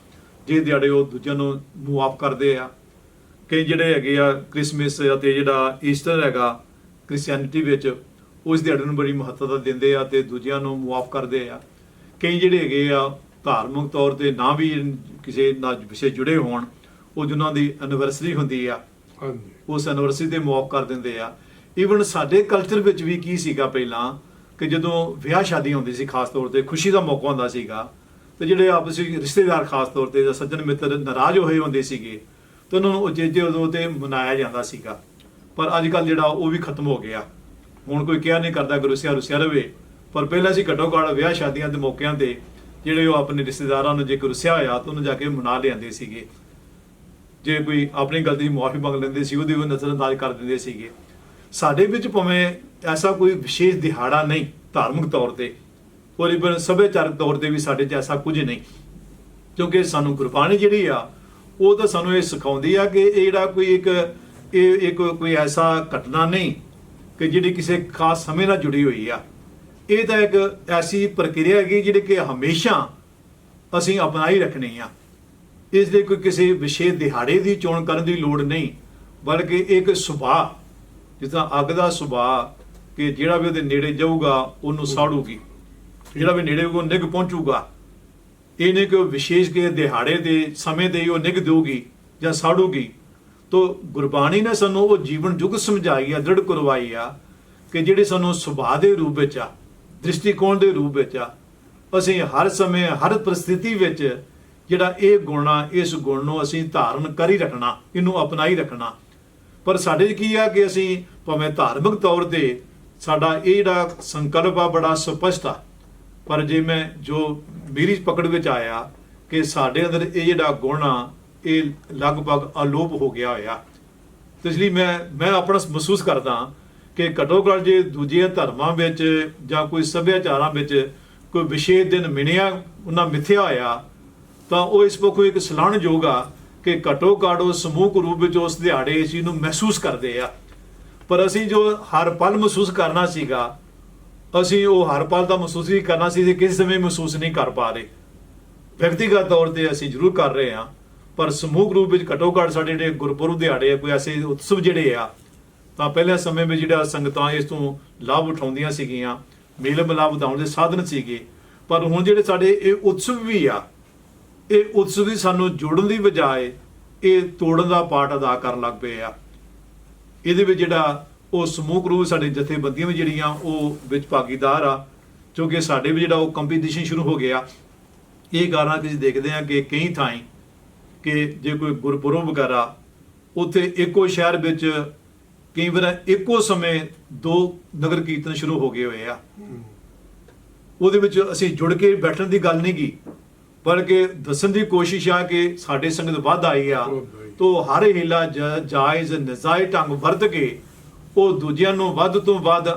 ਜੇ ਦਿਹਾੜੇ ਉਹ ਦੂਜਿਆਂ ਨੂੰ ਮੁਆਫ ਕਰਦੇ ਆ। ਕਈ ਜਿਹੜੇ ਹੈਗੇ ਆ ਕ੍ਰਿਸਮਸ ਅਤੇ ਜਿਹੜਾ ਈਸਟਰ ਹੈਗਾ ਕ੍ਰਿਸਚੀਅਨਿਟੀ ਵਿੱਚ ਉਸ ਦਿਹਾੜੇ ਨੂੰ ਬੜੀ ਮਹੱਤਤਾ ਦਿੰਦੇ ਆ ਤੇ ਦੂਜਿਆਂ ਨੂੰ ਮੁਆਫ ਕਰਦੇ ਆ। ਕਈ ਜਿਹੜੇ ਹੈਗੇ ਆ ਧਾਰਮਿਕ ਤੌਰ ਤੇ ਨਾ ਵੀ ਕਿਸੇ ਨਾਲ ਵਿਸ਼ੇ ਜੁੜੇ ਹੋਣ ਉਹ ਜਿਨ੍ਹਾਂ ਦੀ ਐਨੀਵਰਸਰੀ ਹੁੰਦੀ ਆ ਹਾਂਜੀ। ਉਸ ਐਨਵਰਸਰੀ ਤੇ ਮੁਆਫ ਕਰ ਦਿੰਦੇ ਆ। ਈਵਨ ਸਾਡੇ ਕਲਚਰ ਵਿੱਚ ਵੀ ਕੀ ਸੀਗਾ ਪਹਿਲਾਂ ਕਿ ਜਦੋਂ ਵਿਆਹ ਸ਼ਾਦੀ ਹੁੰਦੀ ਸੀ ਖਾਸ ਤੌਰ ਤੇ ਖੁਸ਼ੀ ਦਾ ਮੌਕਾ ਹੁੰਦਾ ਸੀਗਾ ਤੇ ਜਿਹੜੇ ਆਪਸੀ ਰਿਸ਼ਤੇਦਾਰ ਖਾਸ ਤੌਰ ਤੇ ਜਾਂ ਸੱਜਣ ਮਿੱਤਰ ਨਾਰਾਜ਼ ਹੋਏ ਹੁੰਦੇ ਸੀਗੇ ਤੇ ਉਹਨਾਂ ਨੂੰ ਉਚੇਚੇ ਉਦੋਂ ਤੇ ਮਨਾਇਆ ਜਾਂਦਾ ਸੀਗਾ। ਪਰ ਅੱਜ ਕੱਲ ਜਿਹੜਾ ਉਹ ਵੀ ਖਤਮ ਹੋ ਗਿਆ। ਹੁਣ ਕੋਈ ਕਿਹਾ ਨਹੀਂ ਕਰਦਾ ਕਿ ਰੁਸਿਆ ਰੁਸਿਆ ਰਵੇ ਪਰ ਪਹਿਲਾਂ ਸੀ ਘੱਟੋ ਘੱਟ ਵਿਆਹ ਸ਼ਾਦੀਆਂ ਦੇ ਮੌਕਿਆਂ ਤੇ ਜਿਹੜੇ ਉਹ ਆਪਣੇ ਰਿਸ਼ਤੇਦਾਰਾਂ ਨੂੰ ਜੇ ਕੋਈ ਰੁਸਿਆ ਹੋਇਆ ਤਾਂ ਉਹਨੂੰ ਜਾ ਕੇ ਮਨਾ ਲਿਆਂਦੇ ਸੀਗੇ। ਜੇ ਕੋਈ ਆਪਣੀ ਗਲਤੀ ਦੀ ਮੁਆਫੀ ਮੰਗ ਲੈਂਦੇ ਸੀ, ਉਹਦੀ ਉਹ ਨਜ਼ਰਅੰਦਾਜ਼ ਕਰ ਦਿੰਦੇ ਸੀਗੇ। ਸਾਡੇ ਵਿੱਚ ਭਾਵੇਂ ਐਸਾ ਕੋਈ ਵਿਸ਼ੇਸ਼ ਦਿਹਾੜਾ ਨਹੀਂ ਧਾਰਮਿਕ ਤੌਰ ਤੇ ਔਰ ਇਵਨ ਸੱਭਿਆਚਾਰਕ ਤੌਰ ਤੇ ਵੀ ਸਾਡੇ 'ਚ ਐਸਾ ਕੁਝ ਨਹੀਂ। ਕਿਉਂਕਿ ਸਾਨੂੰ ਗੁਰਬਾਣੀ ਜਿਹੜੀ ਆ, ਉਹ ਤਾਂ ਸਾਨੂੰ ਇਹ ਸਿਖਾਉਂਦੀ ਆ ਕਿ ਇਹ ਜਿਹੜਾ ਕੋਈ ਇੱਕ, ਇਹ ਇੱਕ ਕੋਈ ਐਸਾ ਘਟਨਾ ਨਹੀਂ ਕਿ ਜਿਹੜੀ ਕਿਸੇ ਖਾਸ ਸਮੇਂ ਨਾਲ ਜੁੜੀ ਹੋਈ ਆ। ਇਹ ਤਾਂ ਇੱਕ ਐਸੀ ਪ੍ਰਕਿਰਿਆ ਹੈਗੀ ਜਿਹੜੀ ਕਿ ਹਮੇਸ਼ਾ ਅਸੀਂ ਅਪਣਾਈ ਰੱਖਣੀ ਆ। ਇਸ ਲਈ ਕੋਈ ਕਿਸੇ ਵਿਸ਼ੇਸ਼ ਦਿਹਾੜੇ ਦੀ ਚੋਣ ਕਰਨ ਦੀ ਲੋੜ ਨਹੀਂ, ਬਲਕਿ ਇੱਕ ਸੁਭਾਅ ਜਿਸ ਤਰ੍ਹਾਂ ਅੱਗ ਦਾ ਸੁਭਾਅ ਕਿ ਜਿਹੜਾ ਵੀ ਉਹਦੇ ਨੇੜੇ ਜਾਊਗਾ, ਉਹਨੂੰ ਸਾੜੂਗੀ। ਜਿਹੜਾ ਵੀ ਨੇੜੇ ਹੋਊਗਾ, ਉਹ ਨਿਗ ਪਹੁੰਚੂਗਾ। ਇਹ ਨਹੀਂ ਕਿ ਉਹ ਵਿਸ਼ੇਸ਼ ਕੇ ਦਿਹਾੜੇ ਦੇ ਸਮੇਂ ਦੇ ਉਹ ਨਿਗ ਦੇਊਗੀ ਜਾਂ ਸਾੜੂਗੀ। ਤੋ ਗੁਰਬਾਣੀ ਨੇ ਸਾਨੂੰ ਉਹ ਜੀਵਨ ਯੁੱਗ ਸਮਝਾਈ ਆ, ਦ੍ਰਿੜ ਕਰਵਾਈ ਆ ਕਿ ਜਿਹੜੇ ਸਾਨੂੰ ਸੁਭਾਅ ਦੇ ਰੂਪ ਵਿੱਚ ਆ ਦ੍ਰਿਸ਼ਟੀਕੋਣ ਦੇ ਰੂਪ ਵਿੱਚ ਆ। ਅਸੀਂ ਹਰ ਸਮੇਂ, ਹਰ ਪ੍ਰਸਥਿਤੀ ਵਿੱਚ ਜਿਹੜਾ ਇਹ ਗੁਣ ਆ, ਇਸ ਗੁਣ ਨੂੰ ਅਸੀਂ ਧਾਰਨ ਕਰ ਹੀ ਰੱਖਣਾ, ਇਹਨੂੰ ਅਪਣਾਈ ਰੱਖਣਾ। ਪਰ ਸਾਡੇ 'ਚ ਕੀ ਆ ਕਿ ਅਸੀਂ ਭਾਵੇਂ ਧਾਰਮਿਕ ਤੌਰ ਤੇ ਸਾਡਾ ਇਹ ਜਿਹੜਾ ਸੰਕਲਪ ਆ ਬੜਾ ਸਪਸ਼ਟ ਆ। ਪਰ ਜੇ ਮੈਂ ਜੋ ਮੇਰੀ ਪਕੜ ਵਿੱਚ ਆਇਆ ਕਿ ਸਾਡੇ ਅੰਦਰ ਇਹ ਜਿਹੜਾ ਗੁਣ ਆ, ਇਹ ਲਗਭਗ ਅਲੋਪ ਹੋ ਗਿਆ ਹੋਇਆ। ਤੇ ਇਸ ਲਈ ਮੈਂ ਮੈਂ ਆਪਣਾ ਮਹਿਸੂਸ ਕਰਦਾ ਕਿ ਘੱਟੋ ਘੱਟ ਜੇ ਦੂਜੇ ਧਰਮਾਂ ਵਿੱਚ ਜਾਂ ਕੋਈ ਸੱਭਿਆਚਾਰਾਂ ਵਿੱਚ ਕੋਈ ਵਿਸ਼ੇਸ਼ ਦਿਨ ਮਿਣਿਆ, ਉਹਨਾਂ ਮਿਥਿਆ ਹੋਇਆ, ਤਾਂ ਉਹ ਇਸ ਪੱਖੋਂ ਇੱਕ ਸਲਾਹਣਯੋਗ ਆ ਕਿ ਘੱਟੋ ਘੱਟ ਉਹ ਸਮੂਹਕ ਰੂਪ ਵਿੱਚ ਉਸ ਦਿਹਾੜੇ ਇਸ ਚੀਜ਼ ਨੂੰ ਮਹਿਸੂਸ ਕਰਦੇ ਆ। ਪਰ ਅਸੀਂ ਜੋ ਹਰ ਪਲ ਮਹਿਸੂਸ ਕਰਨਾ ਸੀਗਾ, ਅਸੀਂ ਉਹ ਹਰ ਪਲ ਦਾ ਮਹਿਸੂਸ ਹੀ ਕਰਨਾ ਸੀ ਤੇ ਕਿਸੇ ਸਮੇਂ ਮਹਿਸੂਸ ਨਹੀਂ ਕਰ ਪਾ ਰਹੇ। ਵਿਅਕਤੀਗਤ ਤੌਰ ਤੇ ਅਸੀਂ ਜ਼ਰੂਰ ਕਰ ਰਹੇ ਹਾਂ, ਪਰ ਸਮੂਹ ਰੂਪ ਵਿੱਚ ਘਟੋ ਘੱਟ ਸਾਡੇ ਜਿਹੜੇ ਗੁਰਪੁਰਬ ਦਿਹਾੜੇ ਆ, ਕੋਈ ਐਸੇ ਉਤਸਵ ਜਿਹੜੇ ਆ ਤਾਂ ਪਹਿਲੇ ਸਮੇਂ ਵਿੱਚ ਜਿਹੜਾ ਸੰਗਤਾਂ ਇਸ ਤੋਂ ਲਾਭ ਉਠਾਉਂਦੀਆਂ ਸੀਗੀਆਂ, ਮੇਲ ਮਿਲਾਪ ਵਧਾਉਣ ਦੇ ਸਾਧਨ ਸੀਗੇ। ਪਰ ਹੁਣ ਜਿਹੜੇ ਸਾਡੇ ਇਹ ਉਤਸਵ ਵੀ ਆ, ਇਹ ਉਤਸਵ ਵੀ ਸਾਨੂੰ ਜੋੜਨ ਦੀ ਬਜਾਏ ਇਹ ਤੋੜਨ ਦਾ ਪਾਠ ਅਦਾ ਕਰਨ ਲੱਗ ਪਏ ਆ। ਇਹਦੇ ਵਿੱਚ ਜਿਹੜਾ ਉਹ ਸਮੂਹ ਰੂਪ ਸਾਡੇ ਜਥੇਬੰਦੀਆਂ ਵੀ ਜਿਹੜੀਆਂ ਉਹ ਵਿੱਚ ਭਾਗੀਦਾਰ ਆ ਕਿਉਂਕਿ ਸਾਡੇ ਵੀ ਜਿਹੜਾ ਉਹ ਕੰਪੀਟੀਸ਼ਨ ਸ਼ੁਰੂ ਹੋ ਗਿਆ। ਇਹ ਕਾਰਨ ਕਿ ਅਸੀਂ ਦੇਖਦੇ ਹਾਂ ਕਿ ਕਈ ਥਾਈਂ ਕਿ ਜੇ ਕੋਈ ਗੁਰਪੁਰਬ ਵਗੈਰਾ, ਉੱਥੇ ਇੱਕੋ ਸ਼ਹਿਰ ਵਿੱਚ ਕਈ ਵਾਰ ਇੱਕੋ ਸਮੇਂ ਦੋ ਨਗਰ ਕੀਰਤਨ ਸ਼ੁਰੂ ਹੋ ਗਏ ਹੋਏ ਆ। ਉਹਦੇ ਵਿੱਚ ਅਸੀਂ ਜੁੜ ਕੇ ਬੈਠਣ ਦੀ ਗੱਲ ਨਹੀਂ ਕੀ, ਬਲਕਿ ਦੱਸਣ ਦੀ ਕੋਸ਼ਿਸ਼ ਆ ਕਿ ਸਾਡੇ ਸੰਗਤ ਵੱਧ ਆਈ ਆ। ਵੱਧ ਆਈ। ਤੋ ਹਰ ਹੀਲਾ ਜਾਇਜ਼ ਨਜ਼ਾਇਜ਼ ਢੰਗ ਵਰਤ ਕੇ ਉਹ ਦੂਜਿਆਂ ਨੂੰ ਵੱਧ ਤੋਂ ਵੱਧ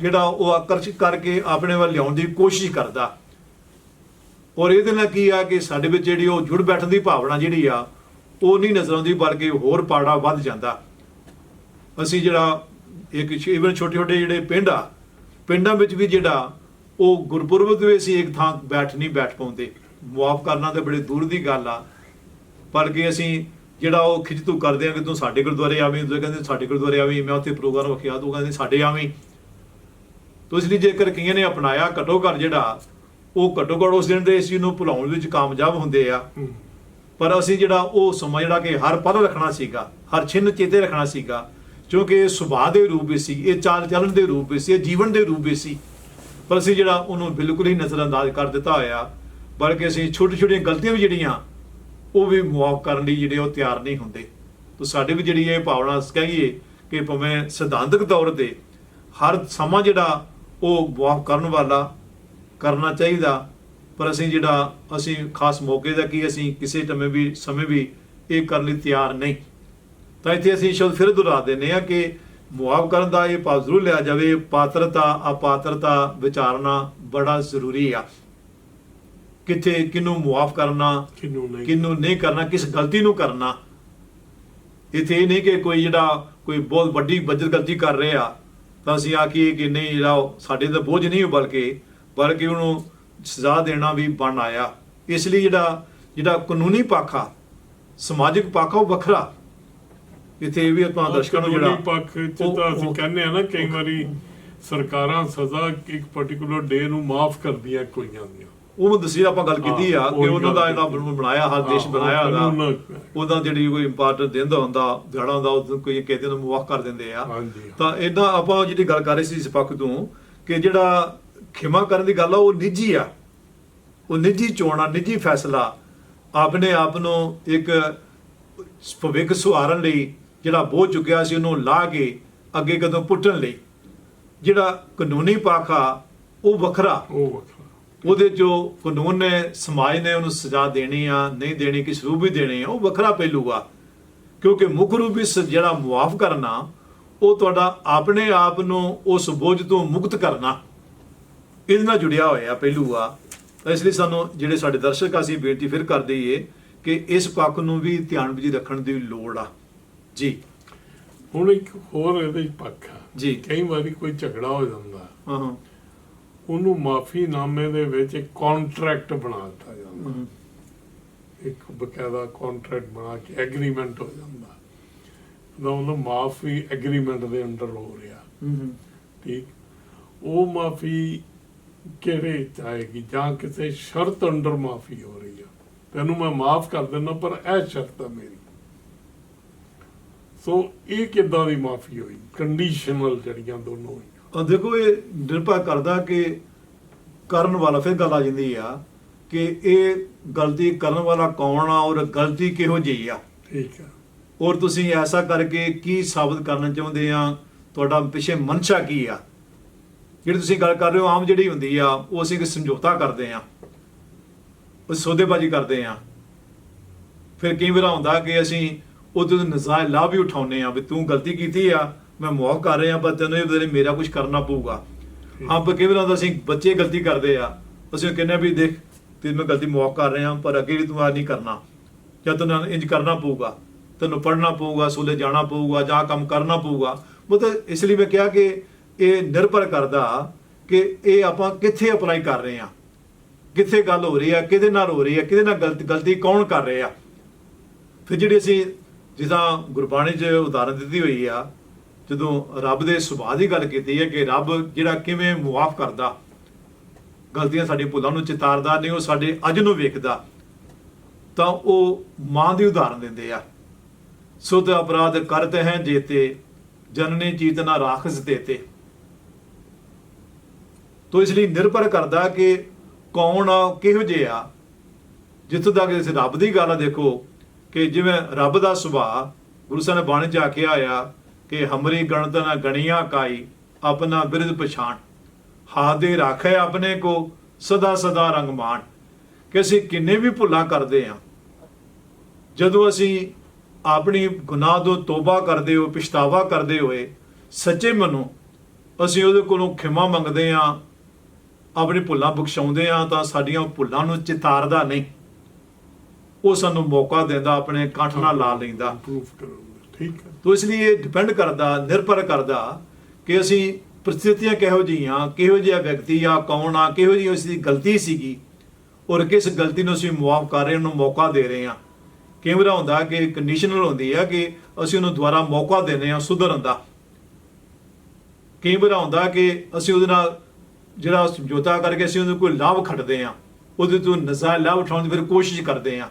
ਜਿਹੜਾ ਉਹ ਆਕਰਸ਼ਿਤ ਕਰਕੇ ਆਪਣੇ ਵੱਲ ਲਿਆਉਣ ਦੀ ਕੋਸ਼ਿਸ਼ ਕਰਦਾ। ਔਰ ਇਹਦੇ ਨਾਲ ਕੀ ਆ ਕਿ ਸਾਡੇ ਵਿੱਚ ਜਿਹੜੀ ਉਹ ਜੁੜ ਬੈਠਣ ਦੀ ਭਾਵਨਾ ਜਿਹੜੀ ਆ, ਉਹ ਨਹੀਂ ਨਜ਼ਰ ਆਉਂਦੀ, ਬਲਕਿ ਹੋਰ ਪਾੜਾ ਵੱਧ ਜਾਂਦਾ। ਅਸੀਂ ਜਿਹੜਾ ਇੱਕ ਇਵਨ ਛੋਟੇ ਛੋਟੇ ਜਿਹੜੇ ਪਿੰਡ ਆ ਪਿੰਡਾਂ ਵਿੱਚ ਵੀ ਜਿਹੜਾ ਉਹ ਗੁਰਪੁਰਬ ਵੀ ਅਸੀਂ ਇੱਕ ਥਾਂ ਬੈਠ ਨਹੀਂ ਬੈਠ ਪਾਉਂਦੇ। ਮੁਆਫ ਕਰਨਾ ਤਾਂ ਬੜੇ ਦੂਰ ਦੀ ਗੱਲ ਆ ਪਰ ਕਿ ਅਸੀਂ ਜਿਹੜਾ ਉਹ ਖਿੱਚਤੂ ਕਰਦੇ ਆ ਕਿ ਤੂੰ ਸਾਡੇ ਗੁਰਦੁਆਰੇ ਆਵੀਂ ਤੂੰ ਕਹਿੰਦੇ ਸਾਡੇ ਗੁਰਦੁਆਰੇ ਆਵੀਂ ਮੈਂ ਉੱਥੇ ਪ੍ਰੋਗਰਾਮ ਰੱਖਿਆ ਤੂੰ ਕਹਿੰਦੇ ਸਾਡੇ ਆਵੀਂ। ਤੋ ਇਸ ਲਈ ਜੇਕਰ ਕਈਆਂ ਨੇ ਅਪਣਾਇਆ ਘਟੋ ਘੱਟ ਜਿਹੜਾ ਉਹ ਘਟੋ ਘੱਟ ਉਸ ਦਿਨ ਦੇ ਇਸ ਨੂੰ ਭੁਲਾਉਣ ਵਿੱਚ ਕਾਮਯਾਬ ਹੁੰਦੇ ਆ। ਪਰ ਅਸੀਂ ਜਿਹੜਾ ਉਹ ਸਮਾਂ ਜਿਹੜਾ ਕਿ ਹਰ ਪਲ ਰੱਖਣਾ ਸੀਗਾ ਹਰ ਛਿਨ ਚੇਤੇ ਰੱਖਣਾ ਸੀਗਾ ਕਿਉਂਕਿ ਇਹ ਸੁਭਾਅ ਦੇ ਰੂਪ ਵਿੱਚ ਸੀ, ਇਹ ਚਾਲ ਚੱਲਣ ਦੇ ਰੂਪ ਵਿੱਚ ਸੀ, ਇਹ ਜੀਵਨ ਦੇ ਰੂਪ ਵਿੱਚ ਸੀ। ਪਰ ਅਸੀਂ ਜਿਹੜਾ ਉਹਨੂੰ ਬਿਲਕੁਲ ਹੀ ਨਜ਼ਰਅੰਦਾਜ਼ ਕਰ ਦਿੱਤਾ ਹੋਇਆ, ਬਲਕਿ ਅਸੀਂ ਛੋਟੀ ਛੋਟੀਆਂ ਗਲਤੀਆਂ ਵੀ ਜਿਹੜੀਆਂ, ਉਹ ਵੀ ਮੁਆਫ ਕਰਨ ਲਈ ਜਿਹੜੇ ਉਹ ਤਿਆਰ ਨਹੀਂ ਹੁੰਦੇ। ਤਾਂ ਸਾਡੇ ਵੀ ਜਿਹੜੀ ਇਹ ਭਾਵਨਾ ਕਹੀਏ ਕਿ ਭਾਵੇਂ ਸਿਧਾਂਤਕ ਤੌਰ ਤੇ ਹਰ ਸਮਾਂ ਜਿਹੜਾ ਉਹ ਮੁਆਫ ਕਰਨ ਵਾਲਾ, ਕਰਨਾ ਚਾਹੀਦਾ, ਪਰ ਅਸੀਂ ਜਿਹੜਾ ਅਸੀਂ ਖਾਸ ਮੌਕੇ ਦਾ ਕੀ ਅਸੀਂ ਕਿਸੇ ਸਮੇਂ ਵੀ ਸਮੇਂ ਵੀ ਇਹ ਕਰਨ ਲਈ ਤਿਆਰ ਨਹੀਂ। ਤਾਂ ਇੱਥੇ ਅਸੀਂ ਸ਼ਬਦ ਫਿਰ ਦੁਹਰਾ ਦਿੰਦੇ ਆ ਕਿ ਮੁਆਫ ਕਰਨ ਦਾ ਇਹ ਭਾਵ ਜ਼ਰੂਰ ਲਿਆ ਜਾਵੇ ਪਾਤਰਤਾ ਅਪਾਤਰਤਾ ਵਿਚਾਰਨਾ ਬੜਾ ਜ਼ਰੂਰੀ ਆ। ਕਿੱਥੇ ਕਿਨੂੰ ਮੁਆਫ ਕਰਨਾ ਕਿਹਨੂੰ ਨਹੀਂ ਕਿਨੂੰ ਨਹੀਂ ਕਰਨਾ ਕਿਸ ਗਲਤੀ ਨੂੰ ਕਰਨਾ। ਇੱਥੇ ਇਹ ਨਹੀਂ ਕਿ ਕੋਈ ਜਿਹੜਾ ਕੋਈ ਬਹੁਤ ਵੱਡੀ ਬੱਜਤ ਗਲਤੀ ਕਰ ਰਿਹਾ ਤਾਂ ਅਸੀਂ ਆਖੀਏ ਕਿ ਨਹੀਂ ਜਿਹੜਾ ਸਾਡੇ ਤੇ ਬੋਝ ਨਹੀਂ ਬਲਕਿ ਬਲਕਿ ਉਹਨੂੰ ਸਜ਼ਾ ਦੇਣਾ ਵੀ ਬਣ ਆਇਆ। ਇਸ ਲਈ ਜਿਹੜਾ ਜਿਹੜਾ ਕਾਨੂੰਨੀ ਪਾਖਾ ਸਮਾਜਿਕ ਪਾਖਾ ਉਹ ਵੱਖਰਾ। ਇੱਥੇ ਇਹ ਵੀ ਆਪਾਂ ਦਰਸ਼ਕਾਂ ਨੂੰ ਜਿਹੜਾ ਪੱਖ ਚ ਤਾਂ ਅਸੀਂ ਕਹਿੰਦੇ ਆ ਨਾ ਕਈ ਵਾਰੀ ਸਰਕਾਰਾਂ ਸਜ਼ਾ ਇੱਕ ਪਾਰਟਿਕੂਲਰ ਡੇ ਨੂੰ ਮਾਫ ਕਰਦੀਆਂ ਕੋਈਆਂ ਦੀਆਂ। ਉਹ ਮੈਂ ਦੱਸੀ ਆਪਾਂ ਗੱਲ ਕੀਤੀ ਆ ਕਿ ਉਹੀ ਉਹਨਾਂ ਦਾ ਕੀਤੀ। ਬਣਾਇਆ ਹਰ ਦੇਸ਼ ਬਣਾਇਆ ਕਾਨੂੰਨ- ਉਹਦਾ ਜਿਹੜੀ ਕੋਈ ਇੰਪਾਰਟੈਂਟ ਦਿਨ ਦਾ ਹੁੰਦਾ ਦਿਹਾੜਾ ਹੁੰਦਾ ਉਹ ਕੋਈ ਕਹਿੰਦੇ ਨੂੰ ਮੁਆਫ ਕਰ ਦਿੰਦੇ ਆ। ਤਾਂ ਇਦਾਂ ਆਪਾਂ ਜਿਹੜੀ ਗੱਲ ਕਰ ਰਹੇ ਸੀ ਇਸ ਪੱਖ ਤੋਂ ਕਿ ਜਿਹੜਾ ਖਿਮਾ ਕਰਨ ਦੀ ਗੱਲ ਆ ਉਹ ਨਿੱਜੀ ਆ। ਉਹ ਨਿੱਜੀ ਚੋਣ ਆ ਨਿੱਜੀ ਫੈਸਲਾ ਆਪਣੇ ਆਪ ਨੂੰ ਇੱਕ ਭਵਿੱਖ ਸੁਹਾਰਨ ਲਈ ਜਿਹੜਾ ਬੋਝ ਚੁੱਕਿਆ ਸੀ ਉਹਨੂੰ ਲਾ ਕੇ ਅੱਗੇ ਕਦੋਂ ਪੁੱਟਣ ਲਈ। ਜਿਹੜਾ ਕਾਨੂੰਨੀ ਪਾਖਾ ਉਹ ਵੱਖਰਾ। ਉਹ ਵੱਖਰਾ। ਉਹਦੇ ਜੋ ਕਾਨੂੰਨ ਨੇ ਸਮਾਜ ਨੇ ਉਹਨੂੰ ਸਜ਼ਾ ਦੇਣੀ ਆ ਨਹੀਂ ਦੇਣੀ ਕਿਸ ਰੂਪ ਵੀ ਦੇਣੀ ਆ ਉਹ ਵੱਖਰਾ ਪਹਿਲੂ ਆ। ਕਿਉਂਕਿ ਮੁੱਖ ਰੂਪ ਵਿੱਚ ਜਿਹੜਾ ਮੁਆਫ ਕਰਨਾ ਉਹ ਤੁਹਾਡਾ ਆਪਣੇ ਆਪ ਨੂੰ ਉਸ ਬੋਝ ਤੋਂ ਮੁਕਤ ਕਰਨਾ। ਇਹਦੇ ਨਾਲ ਜੁੜਿਆ ਹੋਇਆ ਪਹਿਲੂ ਆ। ਤਾਂ ਇਸ ਲਈ ਸਾਨੂੰ ਜਿਹੜੇ ਸਾਡੇ ਦਰਸ਼ਕ ਆ, ਅਸੀਂ ਬੇਨਤੀ ਫਿਰ ਕਰ ਦਈਏ ਕਿ ਇਸ ਪੱਖ ਨੂੰ ਵੀ ਧਿਆਨ ਵਿੱਚ ਰੱਖਣ ਦੀ ਲੋੜ ਆ। ਜੀ। ਹੁਣ ਇੱਕ ਹੋਰ ਇਹਦੇ ਵਿੱਚ ਪੱਖ ਆ। ਜੀ। ਕਈ ਵਾਰੀ ਕੋਈ ਝਗੜਾ ਹੋ ਜਾਂਦਾ। ਹਾਂ ਹਾਂ। ਉਹਨੂੰ ਮਾਫੀ ਨਾਮੇ ਦੇ ਵਿੱਚ ਇੱਕ ਕੰਟਰੈਕਟ ਬਣਾ ਦਿੱਤਾ ਜਾਂਦਾ। ਇੱਕ ਬਕਾਇਦਾ ਕੰਟਰੈਕਟ ਬਣਾ ਕੇ ਐਗਰੀਮੈਂਟ ਹੋ ਜਾਂਦਾ। ਉਹਦਾ ਉਹਨੂੰ ਮਾਫੀ ਐਗਰੀਮੈਂਟ ਦੇ ਅੰਡਰ ਹੋ ਰਿਹਾ। ਠੀਕ? ਉਹ ਮਾਫੀ ਕਿਹੜੇ ਚਾਹੇਗੀ ਜਾਂ ਕਿਸੇ ਸ਼ਰਤ ਅੰਡਰ ਮਾਫੀ ਹੋ ਰਹੀ ਆ। ਤੈਨੂੰ ਮੈਂ ਮਾਫ ਕਰ ਦਿੰਦਾ ਪਰ ਇਹ ਸ਼ਰਤ ਆ ਮੇਰੀ। ਸੋ ਇਹ ਕਿੱਦਾਂ ਦੀ ਮਾਫੀ ਹੋਈ? ਕੰਡੀਸ਼ਨਲ ਜੜੀਆਂ ਦੋਨੋਂ ਹੋਈਆਂ। ਆ ਦੇਖੋ ਇਹ ਨਿਰਭਰ ਕਰਦਾ ਕਿ ਕਰਨ ਵਾਲਾ ਫਿਰ ਗੱਲ ਆ ਜਾਂਦੀ ਆ ਕਿ ਇਹ ਗਲਤੀ ਕਰਨ ਵਾਲਾ ਕੌਣ ਆ ਔਰ ਗਲਤੀ ਕਿਹੋ ਜਿਹੀ ਆ? ਠੀਕ ਆ। ਔਰ ਤੁਸੀਂ ਐਸਾ ਕਰਕੇ ਕੀ ਸਾਬਤ ਕਰਨਾ ਚਾਹੁੰਦੇ ਆ? ਤੁਹਾਡਾ ਪਿੱਛੇ ਮਨਸ਼ਾ ਕੀ ਆ? ਜਿਹੜੀ ਤੁਸੀਂ ਗੱਲ ਕਰ ਰਹੇ ਹੋ ਆਮ ਜਿਹੜੀ ਹੁੰਦੀ ਆ ਉਹ ਅਸੀਂ ਇੱਕ ਸਮਝੌਤਾ ਕਰਦੇ ਆ। ਉਹ ਸੌਦੇਬਾਜ਼ੀ ਕਰਦੇ ਆ। ਫਿਰ ਕਈ ਵਾਰ ਹੁੰਦਾ ਕਿ ਅਸੀਂ ਉਹਦੇ ਤੋਂ ਨਜ਼ਾਇਜ਼ ਲਾਭ ਵੀ ਉਠਾਉਨੇ ਆ ਵੀ ਤੂੰ ਗਲਤੀ ਕੀਤੀ ਆ ਮੈਂ ਮੁਆਫ ਕਰ ਰਿਹਾ ਪਰ ਤੈਨੂੰ ਇਹ ਬਦਲੇ ਮੇਰਾ ਕੁਝ ਕਰਨਾ ਪਊਗਾ। ਹਾਂ ਪਰ ਕਈ ਵਾਰ ਹੁੰਦਾ ਅਸੀਂ ਬੱਚੇ ਗਲਤੀ ਕਰਦੇ ਆ ਅਸੀਂ ਕਹਿੰਦੇ ਵੀ ਦੇਖ ਤੇ ਮੈਂ ਗਲਤੀ ਮੁਆਫ ਕਰ ਰਿਹਾ ਪਰ ਅੱਗੇ ਵੀ ਤੂੰ ਆ ਨਹੀਂ ਕਰਨਾ। ਜਾਂ ਤੈਨੂੰ ਇੰਜ ਕਰਨਾ ਪਊਗਾ ਤੈਨੂੰ ਪੜ੍ਹਨਾ ਪਊਗਾ ਸਕੂਲੇ ਜਾਣਾ ਪਊਗਾ ਜਾਂ ਕੰਮ ਕਰਨਾ ਪਊਗਾ। ਮਤਲਬ ਇਸ ਲਈ ਮੈਂ ਕਿਹਾ ਕਿ ਇਹ ਨਿਰਭਰ ਕਰਦਾ ਕਿ ਇਹ ਆਪਾਂ ਕਿੱਥੇ ਅਪਲਾਈ ਕਰ ਰਹੇ ਆ। ਕਿੱਥੇ ਗੱਲ ਹੋ ਰਹੀ ਆ ਕਿਹਦੇ ਨਾਲ ਹੋ ਰਹੀ ਆ ਕਿਹਦੇ ਨਾਲ ਗਲਤ ਗਲਤੀ ਕੌਣ ਕਰ ਰਿਹਾ। ਫਿਰ ਜਿਹੜੀ ਅਸੀਂ ਜਿੱਦਾਂ ਗੁਰਬਾਣੀ 'ਚ ਉਦਾਹਰਨ ਦਿੱਤੀ ਹੋਈ ਆ, ਜਦੋਂ ਰੱਬ ਦੇ ਸੁਭਾਅ ਦੀ ਗੱਲ ਕੀਤੀ ਹੈ ਕਿ ਰੱਬ ਜਿਹੜਾ ਕਿਵੇਂ ਮੁਆਫ ਕਰਦਾ, ਗਲਤੀਆਂ ਸਾਡੀ ਭੁੱਲਾਂ ਨੂੰ ਚਿਤਾਰਦਾ, ਨਹੀਂ ਉਹ ਸਾਡੇ ਅੱਜ ਨੂੰ ਵੇਖਦਾ, ਤਾਂ ਉਹ ਮਾਂ ਦੀ ਉਦਾਹਰਨ ਦਿੰਦੇ ਆ। ਸੁਧ ਅਪਰਾਧ ਕਰਤੇ ਹੈ ਜੇਤੇ, ਜਨਨੀ ਚੀਤਨਾ ਰਾਖਸ ਦੇਤੇ। ਤੋ ਇਸ ਲਈ ਨਿਰਭਰ ਕਰਦਾ ਕਿ ਕੌਣ ਆ, ਕਿਹੋ ਜਿਹਾ ਜਿੱਥੋਂ ਤੱਕ ਇਸ ਰੱਬ ਦੀ ਗੱਲ ਆ, ਦੇਖੋ ਕਿ ਜਿਵੇਂ ਰੱਬ ਦਾ ਸੁਭਾਅ ਗੁਰੂ ਸਾਹਿਬ ਨੇ ਬਾਣੀ ਚ ਆਖਿਆ ਆ ਕਿ ਹਮਰੀ ਗਣਤ ਨਾ ਗਣੀਆਂ ਕਾਈ, ਆਪਣਾ ਬਿਰਧ ਪਛਾਣ। ਹਾਦੇ ਰਾਖੇ ਆਪਣੇ ਕੋ, ਸਦਾ ਸਦਾ ਰੰਗਮਾਨ ਕਿ ਅਸੀਂ ਕਿੰਨੇ ਵੀ ਭੁੱਲਾਂ ਕਰਦੇ ਆ। ਜਦੋਂ ਅਸੀਂ ਆਪਣੀ ਗੁਨਾਹ ਤੋਂ ਤੋਬਾ ਕਰਦੇ ਹੋ ਪਛਤਾਵਾ ਕਰਦੇ ਹੋਏ, ਸੱਚੇ ਮਨੋਂ ਅਸੀਂ ਉਹਦੇ ਕੋਲੋਂ ਖਿਮਾ ਮੰਗਦੇ ਆ, ਆਪਣੀ ਭੁੱਲਾਂ ਬਖਸ਼ਾਉਂਦੇ ਆ, ਤਾਂ ਸਾਡੀਆਂ ਭੁੱਲਾਂ ਨੂੰ ਚਿਤਾਰਦਾ ਨਹੀਂ। ਉਹ ਸਾਨੂੰ ਮੌਕਾ ਦਿੰਦਾ ਆਪਣੇ ਕੰਠ ਨਾਲ ਲਾ ਲੈਂਦਾ। ਠੀਕ ਹੈ। ਤੋ ਇਸ ਲਈ ਇਹ ਡਿਪੈਂਡ ਕਰਦਾ ਨਿਰਭਰ ਕਰਦਾ ਕਿ ਅਸੀਂ ਪ੍ਰਸਥਿਤੀਆਂ ਕਿਹੋ ਜਿਹੀਆਂ ਕਿਹੋ ਜਿਹਾ ਵਿਅਕਤੀ ਆ ਕੌਣ ਆ ਕਿਹੋ ਜਿਹੀ ਉਸ ਦੀ ਗਲਤੀ ਸੀਗੀ ਔਰ ਕਿਸ ਗਲਤੀ ਨੂੰ ਅਸੀਂ ਮੁਆਫ ਕਰ ਰਹੇ ਉਹਨੂੰ ਮੌਕਾ ਦੇ ਰਹੇ ਹਾਂ। ਕਈ ਵਾਰ ਹੁੰਦਾ ਕਿ ਕੰਡੀਸ਼ਨਲ ਹੁੰਦੀ ਆ ਕਿ ਅਸੀਂ ਉਹਨੂੰ ਦੁਬਾਰਾ ਮੌਕਾ ਦਿੰਦੇ ਹਾਂ ਸੁਧਰਨ ਦਾ। ਕਈ ਵਾਰ ਹੁੰਦਾ ਕਿ ਅਸੀਂ ਉਹਦੇ ਨਾਲ ਜਿਹੜਾ ਸਮਝੌਤਾ ਕਰਕੇ ਅਸੀਂ ਉਹਨੂੰ ਕੋਈ ਲਾਭ ਖੱਟਦੇ ਹਾਂ ਉਹਦੇ ਤੋਂ ਨਜ਼ਾਇਜ਼ ਲਾਭ ਉਠਾਉਣ ਦੀ ਫਿਰ ਕੋਸ਼ਿਸ਼ ਕਰਦੇ ਹਾਂ।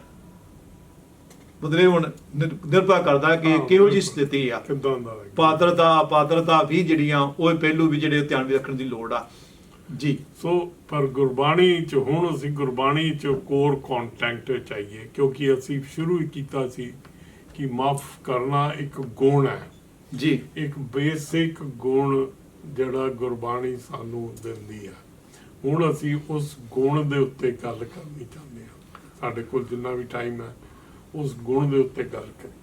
ਮਤਲਬ ਹੁਣ ਨਿਰ- ਨਿਰਭਰ ਕਰਦਾ ਕਿ ਕਿਹੋ ਜੀ। ਸਥਿਤੀ ਆ। ਕਿੱਦਾਂ ਦਾ ਵੀ ਜਿਹੜੀਆਂ ਉਹ ਪਹਿਲੂ ਵੀ ਜਿਹੜੇ ਧਿਆਨ ਵਿੱਚ ਰੱਖਣ ਦੀ ਲੋੜ ਆ। ਜੀ। ਸੋ ਪਰ ਗੁਰਬਾਣੀ ਚ ਹੁਣ ਅਸੀਂ ਗੁਰਬਾਣੀ ਚ ਕੋਰ ਕੰਟੈਂਟ ਚਾਹੀਏ ਕਿਉਂਕਿ ਅਸੀਂ ਸ਼ੁਰੂ ਹੀ ਕੀਤਾ ਸੀ ਕਿ ਮਾਫ ਕਰਨਾ ਇੱਕ ਗੁਣ ਹੈ। ਜੀ। ਇੱਕ ਬੇਸਿਕ ਗੁਣ ਜਿਹੜਾ ਗੁਰਬਾਣੀ ਸਾਨੂੰ ਦਿੰਦੀ ਹੈ ਹੁਣ ਅਸੀਂ ਉਸ ਗੁਣ ਦੇ ਉੱਤੇ ਗੱਲ ਕਰਨੀ ਚਾਹੁੰਦੇ ਹਾਂ ਸਾਡੇ ਕੋਲ ਜਿੰਨਾ ਵੀ ਟਾਈਮ ਹੈ ਉਸ ਗੁਣ ਦੇ ਉੱਤੇ ਗੱਲ ਕਰੀਏ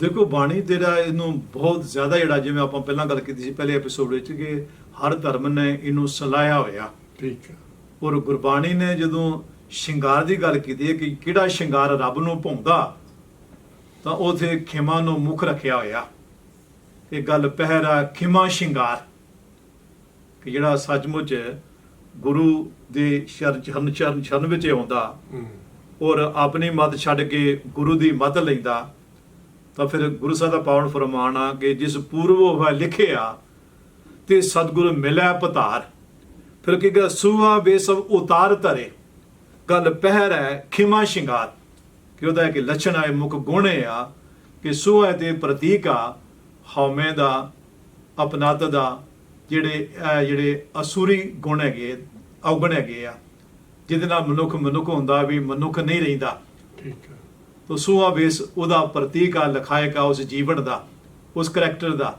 ਦੇਖੋ ਬਾਣੀ ਤੇਰਾ ਇਹਨੂੰ ਬਹੁਤ ਜ਼ਿਆਦਾ ਜਿਹੜਾ ਜਿਵੇਂ ਆਪਾਂ ਪਹਿਲਾਂ ਗੱਲ ਕੀਤੀ ਸੀ ਪਹਿਲੇ ਐਪੀਸੋਡ ਵਿੱਚ ਕਿ ਹਰ ਧਰਮ ਨੇ ਇਹਨੂੰ ਸਲਾਹਿਆ ਹੋਇਆ। ਠੀਕ ਹੈ। ਔਰ ਗੁਰਬਾਣੀ ਨੇ ਜਦੋਂ ਸ਼ਿੰਗਾਰ ਦੀ ਗੱਲ ਕੀਤੀ ਹੈ ਕਿ ਕਿਹੜਾ ਸ਼ਿੰਗਾਰ ਰੱਬ ਨੂੰ ਭਾਉਂਦਾ ਤਾਂ ਉਥੇ ਖਿਮਾ ਨੂੰ ਮੁੱਖ ਰੱਖਿਆ ਹੋਇਆ। ਇਹ ਗੱਲ ਪਹਿਰਾ ਖਿਮਾ ਸ਼ਿੰਗਾਰ ਕਿ ਜਿਹੜਾ ਸੱਚਮੁੱਚ ਗੁਰੂ ਦੇ ਸ਼ਰਨ ਚਰਨ ਚਰਨ ਵਿੱਚ ਆਉਂਦਾ। ਔਰ ਆਪਣੀ ਮਤ ਛੱਡ ਕੇ ਗੁਰੂ ਦੀ ਮਤ ਲੈਂਦਾ, ਤਾਂ ਫਿਰ ਗੁਰੂ ਸਾਹਿਬ ਦਾ ਪਾਵਨ ਫਰਮਾਨ ਆ ਕਿ ਜਿਸ ਪੂਰਵ ਹੋਇਆ ਲਿਖਿਆ ਤੇ ਸਤਿਗੁਰੂ ਮਿਲਿਆ ਪਤਾਰ। ਫਿਰ ਕੀ ਗਾ ਸੁਹਾ ਬੇਸਵ ਉਤਾਰ ਧਰੇ, ਗੱਲ ਪਹਿਰ ਹੈ ਖਿਮਾ ਸ਼ਿੰਗਾਰ। ਕਿ ਉਹਦਾ ਕਿ ਲੱਛਣ ਆਏ ਮੁੱਖ ਗੁਣ ਹੈ ਆ ਕਿ ਸੁਹਾ ਦੇ ਪ੍ਰਤੀਕ ਆ, ਹਉਮੈ ਦਾ, ਅਪਨਤ ਦਾ, ਜਿਹੜੇ ਇਹ ਜਿਹੜੇ ਅਸੂਰੀ ਗੁਣ ਹੈਗੇ, ਔਗਣ ਹੈਗੇ ਆ। ਜਿਹਦੇ ਨਾਲ ਮਨੁੱਖ ਮਨੁੱਖ ਹੁੰਦਾ ਵੀ ਮਨੁੱਖ ਨਹੀਂ ਰਹਿੰਦਾ। ਠੀਕ ਹੈ। ਤੋ ਸੁਹਾ ਬੇਸ ਉਹਦਾ ਪ੍ਰਤੀਕ ਆ ਲਖਾਇਕ ਆ ਉਸ ਜੀਵਨ ਦਾ ਉਸ ਕਰੈਕਟਰ ਦਾ।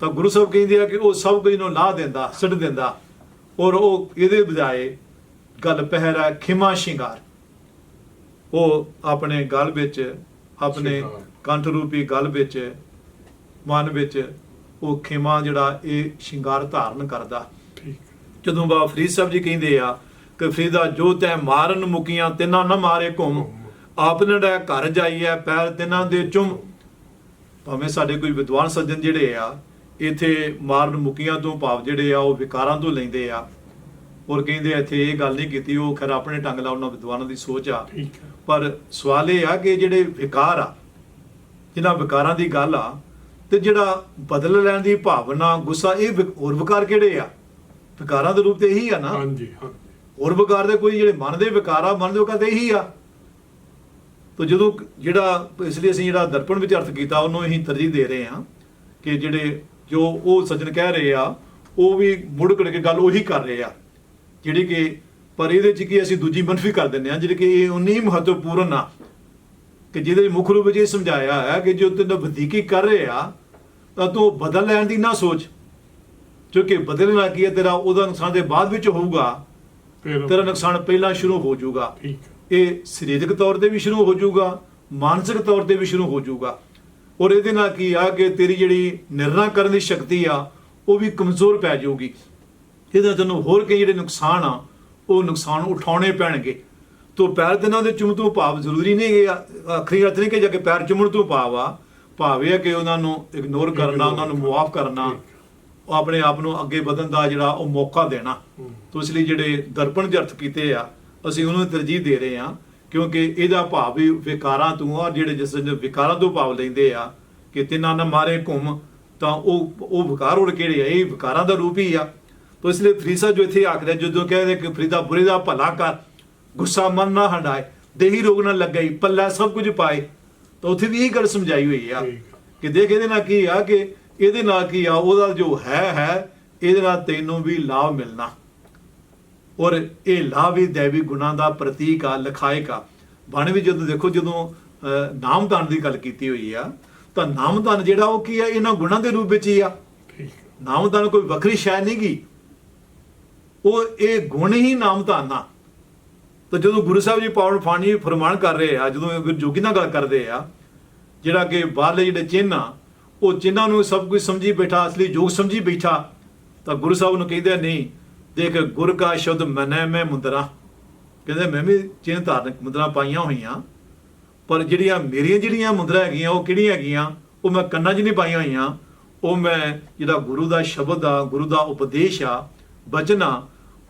ਤਾਂ ਗੁਰੂ ਸਾਹਿਬ ਕਹਿੰਦੇ ਆ ਕਿ ਉਹ ਸਭ ਕੁਝ ਨੂੰ ਲਾ ਦਿੰਦਾ ਸਿੱਟ ਦਿੰਦਾ। ਔਰ ਉਹ ਇਹਦੇ ਬਜਾਏ ਗੱਲ ਪਹਿਰਾ ਖਿਮਾ ਸ਼ਿੰਗਾਰ। ਉਹ ਆਪਣੇ ਗਲ ਵਿੱਚ ਆਪਣੇ। ਕੰਠ ਰੂਪੀ ਗਲ ਵਿੱਚ ਮਨ ਵਿੱਚ ਉਹ ਖਿਮਾ ਜਿਹੜਾ ਇਹ ਸ਼ਿੰਗਾਰ ਧਾਰਨ ਕਰਦਾ। ਜਦੋਂ ਬਾਬਾ ਫਰੀਦ ਸਾਹਿਬ ਜੀ ਕਹਿੰਦੇ ਆ ਕਿ ਫਰੀਦਾ ਜੋ ਤੈ ਮਾਰਨ ਮੁਕੀਆਂ ਤਿੰਨਾਂ ਨਾ ਮਾਰੇ ਘੁੰਮ। ਆਪ ਨੜਾ ਘਰ ਜਾਈਐ ਪੈਰ ਤਿੰਨਾਂ ਦੇ ਚੁੰਮ। ਭਾਵੇਂ ਸਾਡੇ ਕੋਈ ਵਿਦਵਾਨ ਸੱਜਣ ਜਿਹੜੇ ਆ ਇੱਥੇ ਮਾਰਨ ਮੁਕੀਆਂ ਤੋਂ ਭਾਵ ਜਿਹੜੇ ਆ ਉਹ ਵਿਕਾਰਾਂ ਤੋਂ ਲੈਂਦੇ ਆ। ਔਰ ਕਹਿੰਦੇ ਇੱਥੇ ਇਹ ਗੱਲ ਨਹੀਂ ਕੀਤੀ ਉਹ ਖੈਰ ਆਪਣੇ ਢੰਗ ਨਾਲ ਉਹਨਾਂ ਵਿਦਵਾਨਾਂ ਦੀ ਸੋਚ ਆ। ਪਰ ਸਵਾਲ ਇਹ ਆ ਕਿ ਜਿਹੜੇ ਵਿਕਾਰ ਆ ਜਿਨ੍ਹਾਂ ਵਿਕਾਰਾਂ ਦੀ ਗੱਲ ਆ ਤੇ ਜਿਹੜਾ ਬਦਲ ਲੈਣ ਦੀ ਭਾਵਨਾ ਗੁੱਸਾ ਇਹ ਹੋਰ ਵਿਕਾਰ ਕਿਹੜੇ ਆ? ਵਿਕਾਰਾਂ ਦੇ ਰੂਪ ਤੇ ਇਹੀ ਆ ਨਾ? ਹਾਂਜੀ ਹਾਂਜੀ ਹੋਰ ਵਿਕਾਰ ਦੇ ਕੋਈ ਜਿਹੜੇ ਮਨ ਦੇ ਵਿਕਾਰ ਆ, ਮਨ ਦੇ ਵਿਕਾਰ ਤੇ ਇਹੀ ਆ। ਤੋ ਜਦੋਂ ਜਿਹੜਾ, ਇਸ ਲਈ ਅਸੀਂ ਜਿਹੜਾ ਦਰਪਣ ਵਿੱਚ ਅਰਥ ਕੀਤਾ, ਉਹਨੂੰ ਅਸੀਂ ਤਰਜੀਹ ਦੇ ਰਹੇ ਹਾਂ ਕਿ ਜਿਹੜੇ ਜੋ ਉਹ ਸੱਜਣ ਕਹਿ ਰਹੇ ਆ, ਉਹ ਵੀ ਮੁੜ ਕੜ ਕੇ ਗੱਲ ਉਹੀ ਕਰ ਰਹੇ ਆ। ਜਿਹੜੀ ਕਿ, ਪਰ ਇਹਦੇ ਚ ਕੀ ਅਸੀਂ ਦੂਜੀ ਮੰਨਫੀ ਕਰ ਦਿੰਦੇ ਆ ਜਿਹੜੀ ਕਿ ਇਹ ਉਨੀ ਮਹੱਤਵਪੂਰਨ ਆ। ਕਿ ਜਿਹਦੇ ਵਿੱਚ ਮੁੱਖ ਰੂਪ ਵਿੱਚ ਇਹ ਸਮਝਾਇਆ ਹੈ ਕਿ ਜੋ ਤੈਨੂੰ ਵਧੀਕੀ ਕਰ ਰਹੇ ਆ, ਤਾਂ ਤੂੰ ਬਦਲ ਲੈਣ ਦੀ ਨਾ ਸੋਚ। ਕਿਉਂਕਿ ਬਦਲਣਾ ਕੀ ਹੈ ਤੇਰਾ, ਉਹਦਾ ਨੁਕਸਾਨ ਦੇ ਬਾਅਦ ਵਿੱਚ ਹੋਊਗਾ। ਫਿਰ ਤੇਰਾ ਨੁਕਸਾਨ ਪਹਿਲਾਂ ਸ਼ੁਰੂ ਹੋ ਜਾਊਗਾ। ਠੀਕ ਹੈ। ਇਹ ਸਰੀਰਕ ਤੌਰ ਤੇ ਵੀ ਸ਼ੁਰੂ ਹੋ ਜਾਊਗਾ ਮਾਨਸਿਕ ਤੌਰ ਤੇ ਵੀ ਸ਼ੁਰੂ ਹੋ ਜਾਊਗਾ। ਔਰ ਇਹਦੇ ਨਾਲ ਕੀ ਆ ਕਿ ਤੇਰੀ ਜਿਹੜੀ ਨਿਰਣਾ ਕਰਨ ਦੀ ਸ਼ਕਤੀ ਆ ਉਹ ਵੀ ਕਮਜ਼ੋਰ ਪੈ ਜਾਊਗੀ। ਇਹਦੇ ਤੈਨੂੰ ਹੋਰ ਕਈ ਜਿਹੜੇ ਨੁਕਸਾਨ ਆ ਉਹ ਨੁਕਸਾਨ ਉਠਾਉਣੇ ਪੈਣਗੇ। ਤੋ ਪੈਰ ਦੇ ਨਾਲ ਦੇ ਚੁੰਮ ਤੋਂ ਭਾਵ ਜ਼ਰੂਰੀ ਨਹੀਂ ਕਿ ਆਖਰੀ ਅਰਥ ਨਹੀਂ ਕਿ ਜਾ ਕੇ ਪੈਰ ਚੁੰਮਣ ਤੋਂ ਭਾਵ ਆ। ਭਾਵ ਇਹ ਆ ਕਿ ਉਹਨਾਂ ਨੂੰ ਇਗਨੋਰ ਕਰਨਾ ਉਹਨਾਂ ਨੂੰ ਮੁਆਫ ਕਰਨਾ। ਉਹ ਆਪਣੇ ਆਪ ਨੂੰ ਅੱਗੇ ਵਧਣ ਦਾ ਜਿਹੜਾ ਉਹ ਮੌਕਾ ਦੇਣਾ। ਤੋ ਇਸ ਲਈ ਜਿਹੜੇ ਦਰਪਣ ਦੇ ਅਰਥ ਕੀਤੇ ਆ ਅਸੀਂ ਉਹਨੂੰ ਤਰਜੀਹ ਦੇ ਰਹੇ ਹਾਂ ਕਿਉਂਕਿ ਇਹਦਾ ਭਾਵ ਵੀ ਵਿਕਾਰਾਂ ਤੋਂ ਆ ਜਿਹੜੇ ਜਿਸ ਨੇ ਵਿਕਾਰਾਂ ਤੋਂ ਭਾਵ ਲੈਂਦੇ ਆ ਕਿ ਤਿੰਨਾਂ ਨਾ ਮਾਰੇ ਘੁੰਮ ਤਾਂ ਉਹ ਉਹ ਵਿਕਾਰ ਹੋਰ ਕਿਹੜੇ ਆ ਇਹ ਵਿਕਾਰਾਂ ਦਾ ਰੂਪ ਹੀ ਆ ਤਾਂ ਇਸ ਲਈ ਫਰੀਸਾ ਜੋ ਇੱਥੇ ਆਖਦਾ ਜਦੋਂ ਕਹਿੰਦੇ ਕਿ ਫਰੀਦਾ ਬੁਰੇ ਦਾ ਭਲਾ ਕਰ ਗੁੱਸਾ ਮਨ ਨਾ ਹੰਡਾਏ ਦੇਹੀ ਰੋਗ ਨਾ ਲੱਗਈ ਪੱਲਾ ਸਭ ਕੁਝ ਪਾਏ ਤਾਂ ਉੱਥੇ ਵੀ ਇਹ ਗੱਲ ਸਮਝਾਈ ਹੋਈ ਆ ਆ। ਕਿ ਦੇਖ ਇਹਦੇ ਨਾਲ ਕੀ ਆ ਕਿ ਇਹਦੇ ਨਾਲ ਕੀ ਆ? ਉਹਦਾ ਜੋ ਹੈ ਹੈ ਇਹਦੇ ਨਾਲ ਤੈਨੂੰ ਵੀ ਲਾਭ ਮਿਲਣਾ। ਔਰ ਇਹ ਲਾਭ ਵੀ ਦੇਵੀ ਗੁਣਾ ਦਾ ਪ੍ਰਤੀਕ ਆ ਲਖਾਇਕ ਆ। ਬਣ ਵੀ ਜਦੋਂ ਦੇਖੋ ਜਦੋਂ ਅਹ, ਨਾਮਦਾਨ ਦੀ ਗੱਲ ਕੀਤੀ ਹੋਈ ਆ ਤਾਂ ਨਾਮਦਾਨ ਜਿਹੜਾ ਉਹ ਕੀ ਆ? ਇਹਨਾਂ ਗੁਣਾਂ ਦੇ ਰੂਪ ਵਿੱਚ ਹੀ ਆ। ਠੀਕ ਨਾਮਦਾਨ ਕੋਈ ਵੱਖਰੀ ਸ਼ੈ ਨਹੀਂ ਗੀ। ਉਹ ਇਹ ਗੁਣ ਹੀ ਨਾਮਦਾਨ ਆ। ਤਾਂ ਜਦੋਂ ਗੁਰੂ ਸਾਹਿਬ ਜੀ ਪਾਵਨ ਫਾਣੀ ਫਰਮਾਨ ਕਰ ਰਹੇ ਆ ਜਦੋਂ ਜੋਗੀ ਨਾਲ ਗੱਲ ਕਰਦੇ ਆ ਜਿਹੜਾ ਕਿ ਬਾਹਰਲੇ ਜਿਹੜੇ ਚਿੰਨ੍ਹ ਆ ਉਹ ਚਿੰਨ੍ਹਾਂ ਨੂੰ ਸਭ ਕੁਝ ਸਮਝੀ ਬੈਠਾ ਅਸਲੀ ਜੋਗ ਸਮਝੀ ਬੈਠਾ ਤਾਂ ਗੁਰੂ ਸਾਹਿਬ ਨੂੰ ਕਹਿੰਦੇ ਨਹੀਂ ਦੇਖ ਗੁਰ ਕਾ ਸ਼ਬਦ ਮਨੈ ਮੈਂ ਮੁੰਦਰਾ। ਕਹਿੰਦੇ ਮੈਂ ਵੀ ਚਿੰਨ੍ਹ ਧਾਰਨਕ ਮੁੰਦਰਾ ਪਾਈਆਂ ਹੋਈਆਂ ਪਰ ਜਿਹੜੀਆਂ ਮੇਰੀਆਂ ਜਿਹੜੀਆਂ ਮੁੰਦਰਾ ਹੈਗੀਆਂ ਉਹ ਕਿਹੜੀਆਂ ਹੈਗੀਆਂ? ਉਹ ਮੈਂ ਕੰਨਾਂ 'ਚ ਨਹੀਂ ਪਾਈਆਂ ਹੋਈਆਂ। ਉਹ ਮੈਂ ਜਿਹੜਾ ਗੁਰੂ ਦਾ ਸ਼ਬਦ ਆ ਗੁਰੂ ਦਾ ਉਪਦੇਸ਼ ਆ ਬਚਨ ਆ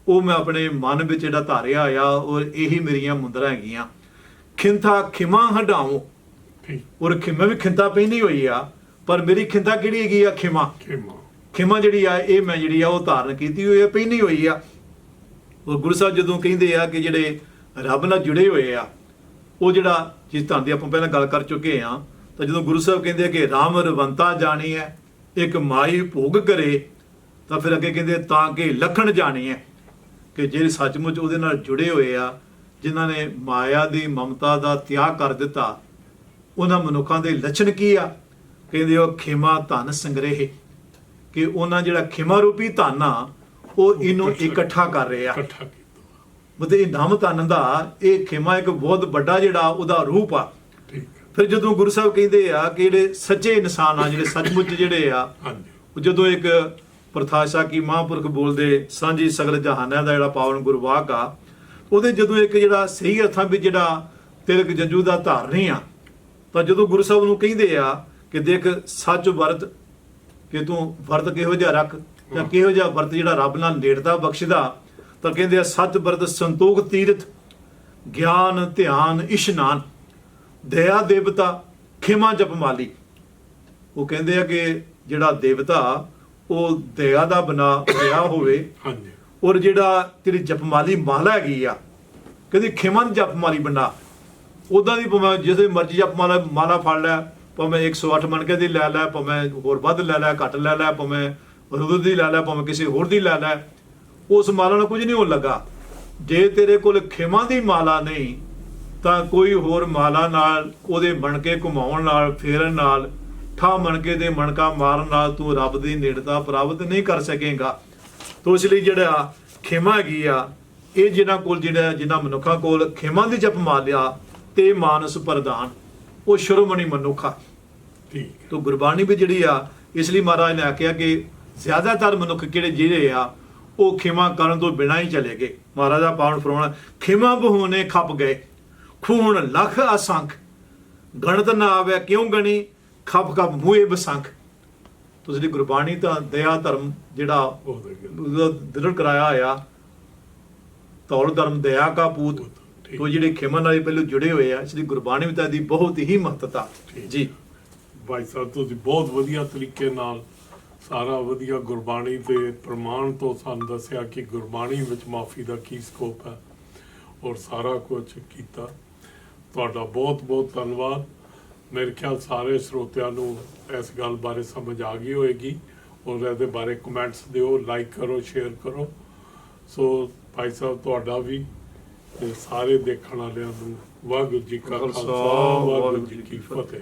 ਉਹ ਮੈਂ ਆਪਣੇ ਮਨ ਵਿੱਚ ਜਿਹੜਾ ਧਾਰਿਆ ਆ ਔਰ ਇਹੀ ਮੇਰੀਆਂ ਮੁੰਦਰਾ ਹੈਗੀਆਂ। ਖਿੰਥਾ ਖਿਮਾ ਹਟਾਉ ਔਰ ਖਿਮਾ ਵੀ ਖਿੰਤਾ ਪੈਂਦੀ ਹੋਈ ਆ। ਪਰ ਮੇਰੀ ਖਿੰਤਾ ਕਿਹੜੀ ਹੈਗੀ ਆ? ਖਿਮਾ। ਖੇਮਾ। ਖਿਮਾ ਜਿਹੜੀ ਆ ਇਹ ਮੈਂ ਜਿਹੜੀ ਆ ਉਹ ਧਾਰਨ ਕੀਤੀ ਹੋਈ ਆ ਪਹਿਨੀ ਹੋਈ ਆ। ਔਰ ਗੁਰੂ ਸਾਹਿਬ ਜਦੋਂ ਕਹਿੰਦੇ ਆ ਕਿ ਜਿਹੜੇ ਰੱਬ ਨਾਲ ਜੁੜੇ ਹੋਏ ਆ ਉਹ ਜਿਹੜਾ ਜਿਸ ਤਰ੍ਹਾਂ ਦੀ ਆਪਾਂ ਪਹਿਲਾਂ ਗੱਲ ਕਰ ਚੁੱਕੇ ਆ ਤਾਂ ਜਦੋਂ ਗੁਰੂ ਸਾਹਿਬ ਕਹਿੰਦੇ ਆ ਕਿ RAM ਰਵੰਤਾ ਜਾਣੀ ਹੈ ਇੱਕ ਮਾਈ ਭੋਗ ਕਰੇ ਤਾਂ ਫਿਰ ਅੱਗੇ ਕਹਿੰਦੇ ਤਾਂ ਕਿ ਲਖਣ ਜਾਣੀ ਹੈ ਕਿ ਜਿਹੜੇ ਸੱਚਮੁੱਚ ਉਹਦੇ ਨਾਲ ਜੁੜੇ ਹੋਏ ਆ ਜਿਨ੍ਹਾਂ ਨੇ ਮਾਇਆ ਦੀ ਮਮਤਾ ਦਾ ਤਿਆਗ ਕਰ ਦਿੱਤਾ ਉਹਨਾਂ ਮਨੁੱਖਾਂ ਦੇ ਲੱਛਣ ਕੀ ਆ? ਕਹਿੰਦੇ ਉਹ ਖਿਮਾ ਧਨ ਸੰਗ੍ਰਹਿ। ਕਿ ਉਹਨਾਂ ਜਿਹੜਾ ਖਿਮਾ ਰੂਪੀ ਧਨ ਆ ਉਹ ਇਹਨੂੰ ਇਕੱਠਾ ਕਰ ਰਹੇ। ਇਕੱਠਾ ਕੀਤਾ। ਮਤਲਬ ਇਹ ਨਾਮ ਧਨ ਦਾ ਇਹ ਖਿਮਾ ਇੱਕ ਬਹੁਤ ਵੱਡਾ ਜਿਹੜਾ ਉਹਦਾ ਰੂਪ ਆ। ਫਿਰ ਜਦੋਂ ਗੁਰੂ ਸਾਹਿਬ ਕਹਿੰਦੇ ਆ ਕਿ ਜਿਹੜੇ ਸੱਚੇ ਇਨਸਾਨ ਆ ਜਿਹੜੇ ਸੱਚਮੁੱਚ ਜਿਹੜੇ ਆ ਹਾਂਜੀ। ਜਦੋਂ ਇੱਕ ਪ੍ਰਥਾਸ਼ਾ ਕੀ ਮਹਾਂਪੁਰਖ ਬੋਲਦੇ ਸਾਂਝੀ ਸਗਲ ਜਹਾਨਾਂ ਦਾ ਜਿਹੜਾ ਪਾਵਨ ਗੁਰਵਾਕ ਆ ਉਹਦੇ ਜਦੋਂ ਇੱਕ ਜਿਹੜਾ ਸਹੀ ਅਰਥਾਂ ਵਿੱਚ ਜਿਹੜਾ ਤਿਲਕ ਜੰਜੂ ਦਾ ਧਾਰਨੀ ਆ ਤਾਂ ਜਦੋਂ ਗੁਰੂ ਸਾਹਿਬ ਨੂੰ ਕਹਿੰਦੇ ਆ ਕਿ ਦੇਖ ਸੱਚ ਵਰਤ ਕਿ ਤੂੰ ਵਰਤ ਕਿਹੋ ਜਿਹਾ ਰੱਖ ਜਾਂ ਕਿਹੋ ਜਿਹਾ ਵਰਤ ਜਿਹੜਾ ਰੱਬ ਨਾਲ ਨੇੜਤਾ ਬਖਸ਼ਦਾ ਤਾਂ ਕਹਿੰਦੇ ਆ ਸੱਚ ਵਰਤ ਸੰਤੋਖ ਤੀਰਥ ਗਿਆਨ ਧਿਆਨ ਇਸ਼ਨਾਨ ਦਇਆ ਦੇਵਤਾ ਖਿਮਾ ਜਪਮਾਲੀ ਉਹ ਕਹਿੰਦੇ ਆ ਕਿ ਜਿਹੜਾ ਦੇਵਤਾ ਉਹ ਦਇਆ ਦਾ ਬਣਾ ਦਇਆ ਹੋਵੇ ਹਾਂਜੀ। ਔਰ ਜਿਹੜਾ ਤੇਰੀ ਜਪਮਾਲੀ ਮਾਲਾ ਹੈਗੀ ਆ ਕਹਿੰਦੀ ਖਿਮਾ ਜਪਮਾਲੀ ਬਣਾ ਉਦਾਂ ਦੀ ਜਿਹਦੇ ਮਰਜ਼ੀ ਜਪਮਾਲਾ ਮਾਲਾ ਫੜ ਲੈ ਭਾਵੇਂ 108 ਮਣ ਕੇ ਦੀ ਲੈ ਲੈ, ਭਾਵੇਂ ਹੋਰ ਵੱਧ ਲੈ ਲੈ, ਘੱਟ ਲੈ ਲੈ, ਭਾਵੇਂ ਰੁਦਰ ਦੀ ਲੈ ਲੈ, ਭਾਵੇਂ ਕਿਸੇ ਹੋਰ ਦੀ ਲੈ ਲੈ, ਉਸ ਮਾਲਾ ਨਾਲ ਕੁਝ ਨਹੀਂ ਹੋਣ ਲੱਗਾ। ਜੇ ਤੇਰੇ ਕੋਲ ਖਿਮਾ ਦੀ ਮਾਲਾ ਨਹੀਂ, ਤਾਂ ਕੋਈ ਹੋਰ ਮਾਲਾ ਨਾਲ, ਉਹਦੇ ਮਣਕੇ ਘੁਮਾਉਣ ਨਾਲ, ਫੇਰਨ ਨਾਲ ਠਾ ਮਣਕੇ ਦੇ ਮਣਕਾ ਮਾਰਨ ਨਾਲ ਤੂੰ ਰੱਬ ਦੀ ਨੇੜਤਾ ਪ੍ਰਾਪਤ ਨਹੀਂ ਕਰ ਸਕੇਗਾ। ਤੋ ਇਸ ਲਈ ਜਿਹੜਾ ਖਿਮਾ ਹੈਗੀ ਆ, ਇਹ ਜਿਹਨਾਂ ਕੋਲ ਜਿਹੜਾ ਜਿਹਨਾਂ ਮਨੁੱਖਾਂ ਕੋਲ ਖਿਮਾ ਦੀ ਜਪ ਮਾਲਿਆ ਤੇ ਮਾਨਸ ਪ੍ਰਦਾਨ ਉਹ ਸ਼ਰਮਣੀ ਮਨੁੱਖਾ ਠੀਕ ਤੋ ਗੁਰਬਾਣੀ ਵੀ ਜਿਹੜੀ ਆ ਇਸ ਲਈ ਮਹਾਰਾਜ ਨੇ ਆਖਿਆ ਕਿ ਜ਼ਿਆਦਾਤਰ ਮਨੁੱਖ ਕਿਹੜੇ ਜਿਹੜੇ ਆ ਉਹ ਖਿਮਾ ਕਰਨ ਤੋਂ ਬਿਨਾਂ ਹੀ ਚਲੇ ਗਏ ਮਹਾਰਾਜ ਦਾ ਪਾਵਨ ਫਰਮਾਨ ਖਿਮਾ ਬਹੂਨੇ ਖੱਪ ਗਏ ਖੂਨ ਲਖ ਅਸੰਖ ਗਣਤ ਨਾ ਆਵੇ ਕਿਉਂ ਗਣੀ ਖੱਪ ਖੱਪ ਮੂਹੇ ਬਸੰਖ ਤੁਸੀਂ ਦੀ ਗੁਰਬਾਣੀ ਤਾਂ ਦਇਆ ਧਰਮ ਜਿਹੜਾ ਉਹ ਦੇ। ਉਹਦਾ ਦ੍ਰਿੜ ਕਰਾਇਆ ਆ ਤੌਲ ਧਰਮ ਦਇਆ ਕਾ ਪੂਤ ਠੀਕ। ਤੋ ਜਿਹੜੇ ਖਿਮਾ ਨਾਲ ਹੀ ਪਹਿਲਾਂ ਜੁੜੇ ਹੋਏ ਆ ਇਸ ਲਈ ਗੁਰਬਾਣੀ ਵਿੱਚ ਤਾਂ ਇਹਦੀ ਬਹੁਤ ਹੀ ਮਹੱਤਤਾ ਠੀਕ। ਜੀ ਭਾਈ ਸਾਹਿਬ ਤੁਸੀਂ ਬਹੁਤ ਵਧੀਆ ਤਰੀਕੇ ਨਾਲ ਸਾਰਾ ਵਧੀਆ ਗੁਰਬਾਣੀ ਦੇ ਪ੍ਰਮਾਣ ਤੋਂ ਸਾਨੂੰ ਦੱਸਿਆ ਕਿ ਗੁਰਬਾਣੀ ਵਿੱਚ ਮਾਫੀ ਦਾ ਕੀ ਸਕੋਪ ਹੈ ਔਰ ਸਾਰਾ ਕੁਝ ਕੀਤਾ। ਤੁਹਾਡਾ ਬਹੁਤ ਬਹੁਤ ਧੰਨਵਾਦ। ਮੇਰੇ ਖਿਆਲ ਸਾਰੇ ਸਰੋਤਿਆਂ ਨੂੰ ਇਸ ਗੱਲ ਬਾਰੇ ਸਮਝ ਆ ਗਈ ਹੋਏਗੀ ਔਰ ਇਹਦੇ ਬਾਰੇ ਕਮੈਂਟਸ ਦਿਓ ਲਾਈਕ ਕਰੋ ਸ਼ੇਅਰ ਕਰੋ। ਸੋ ਭਾਈ ਸਾਹਿਬ ਤੁਹਾਡਾ ਵੀ ਤੇ ਸਾਰੇ ਦੇਖਣ ਵਾਲਿਆਂ ਨੂੰ ਵਾਹਿਗੁਰੂ ਜੀ ਕਾ ਖਾਲਸਾ ਵਾਹਿਗੁਰੂ ਜੀ ਕੀ ਫਤਿਹ।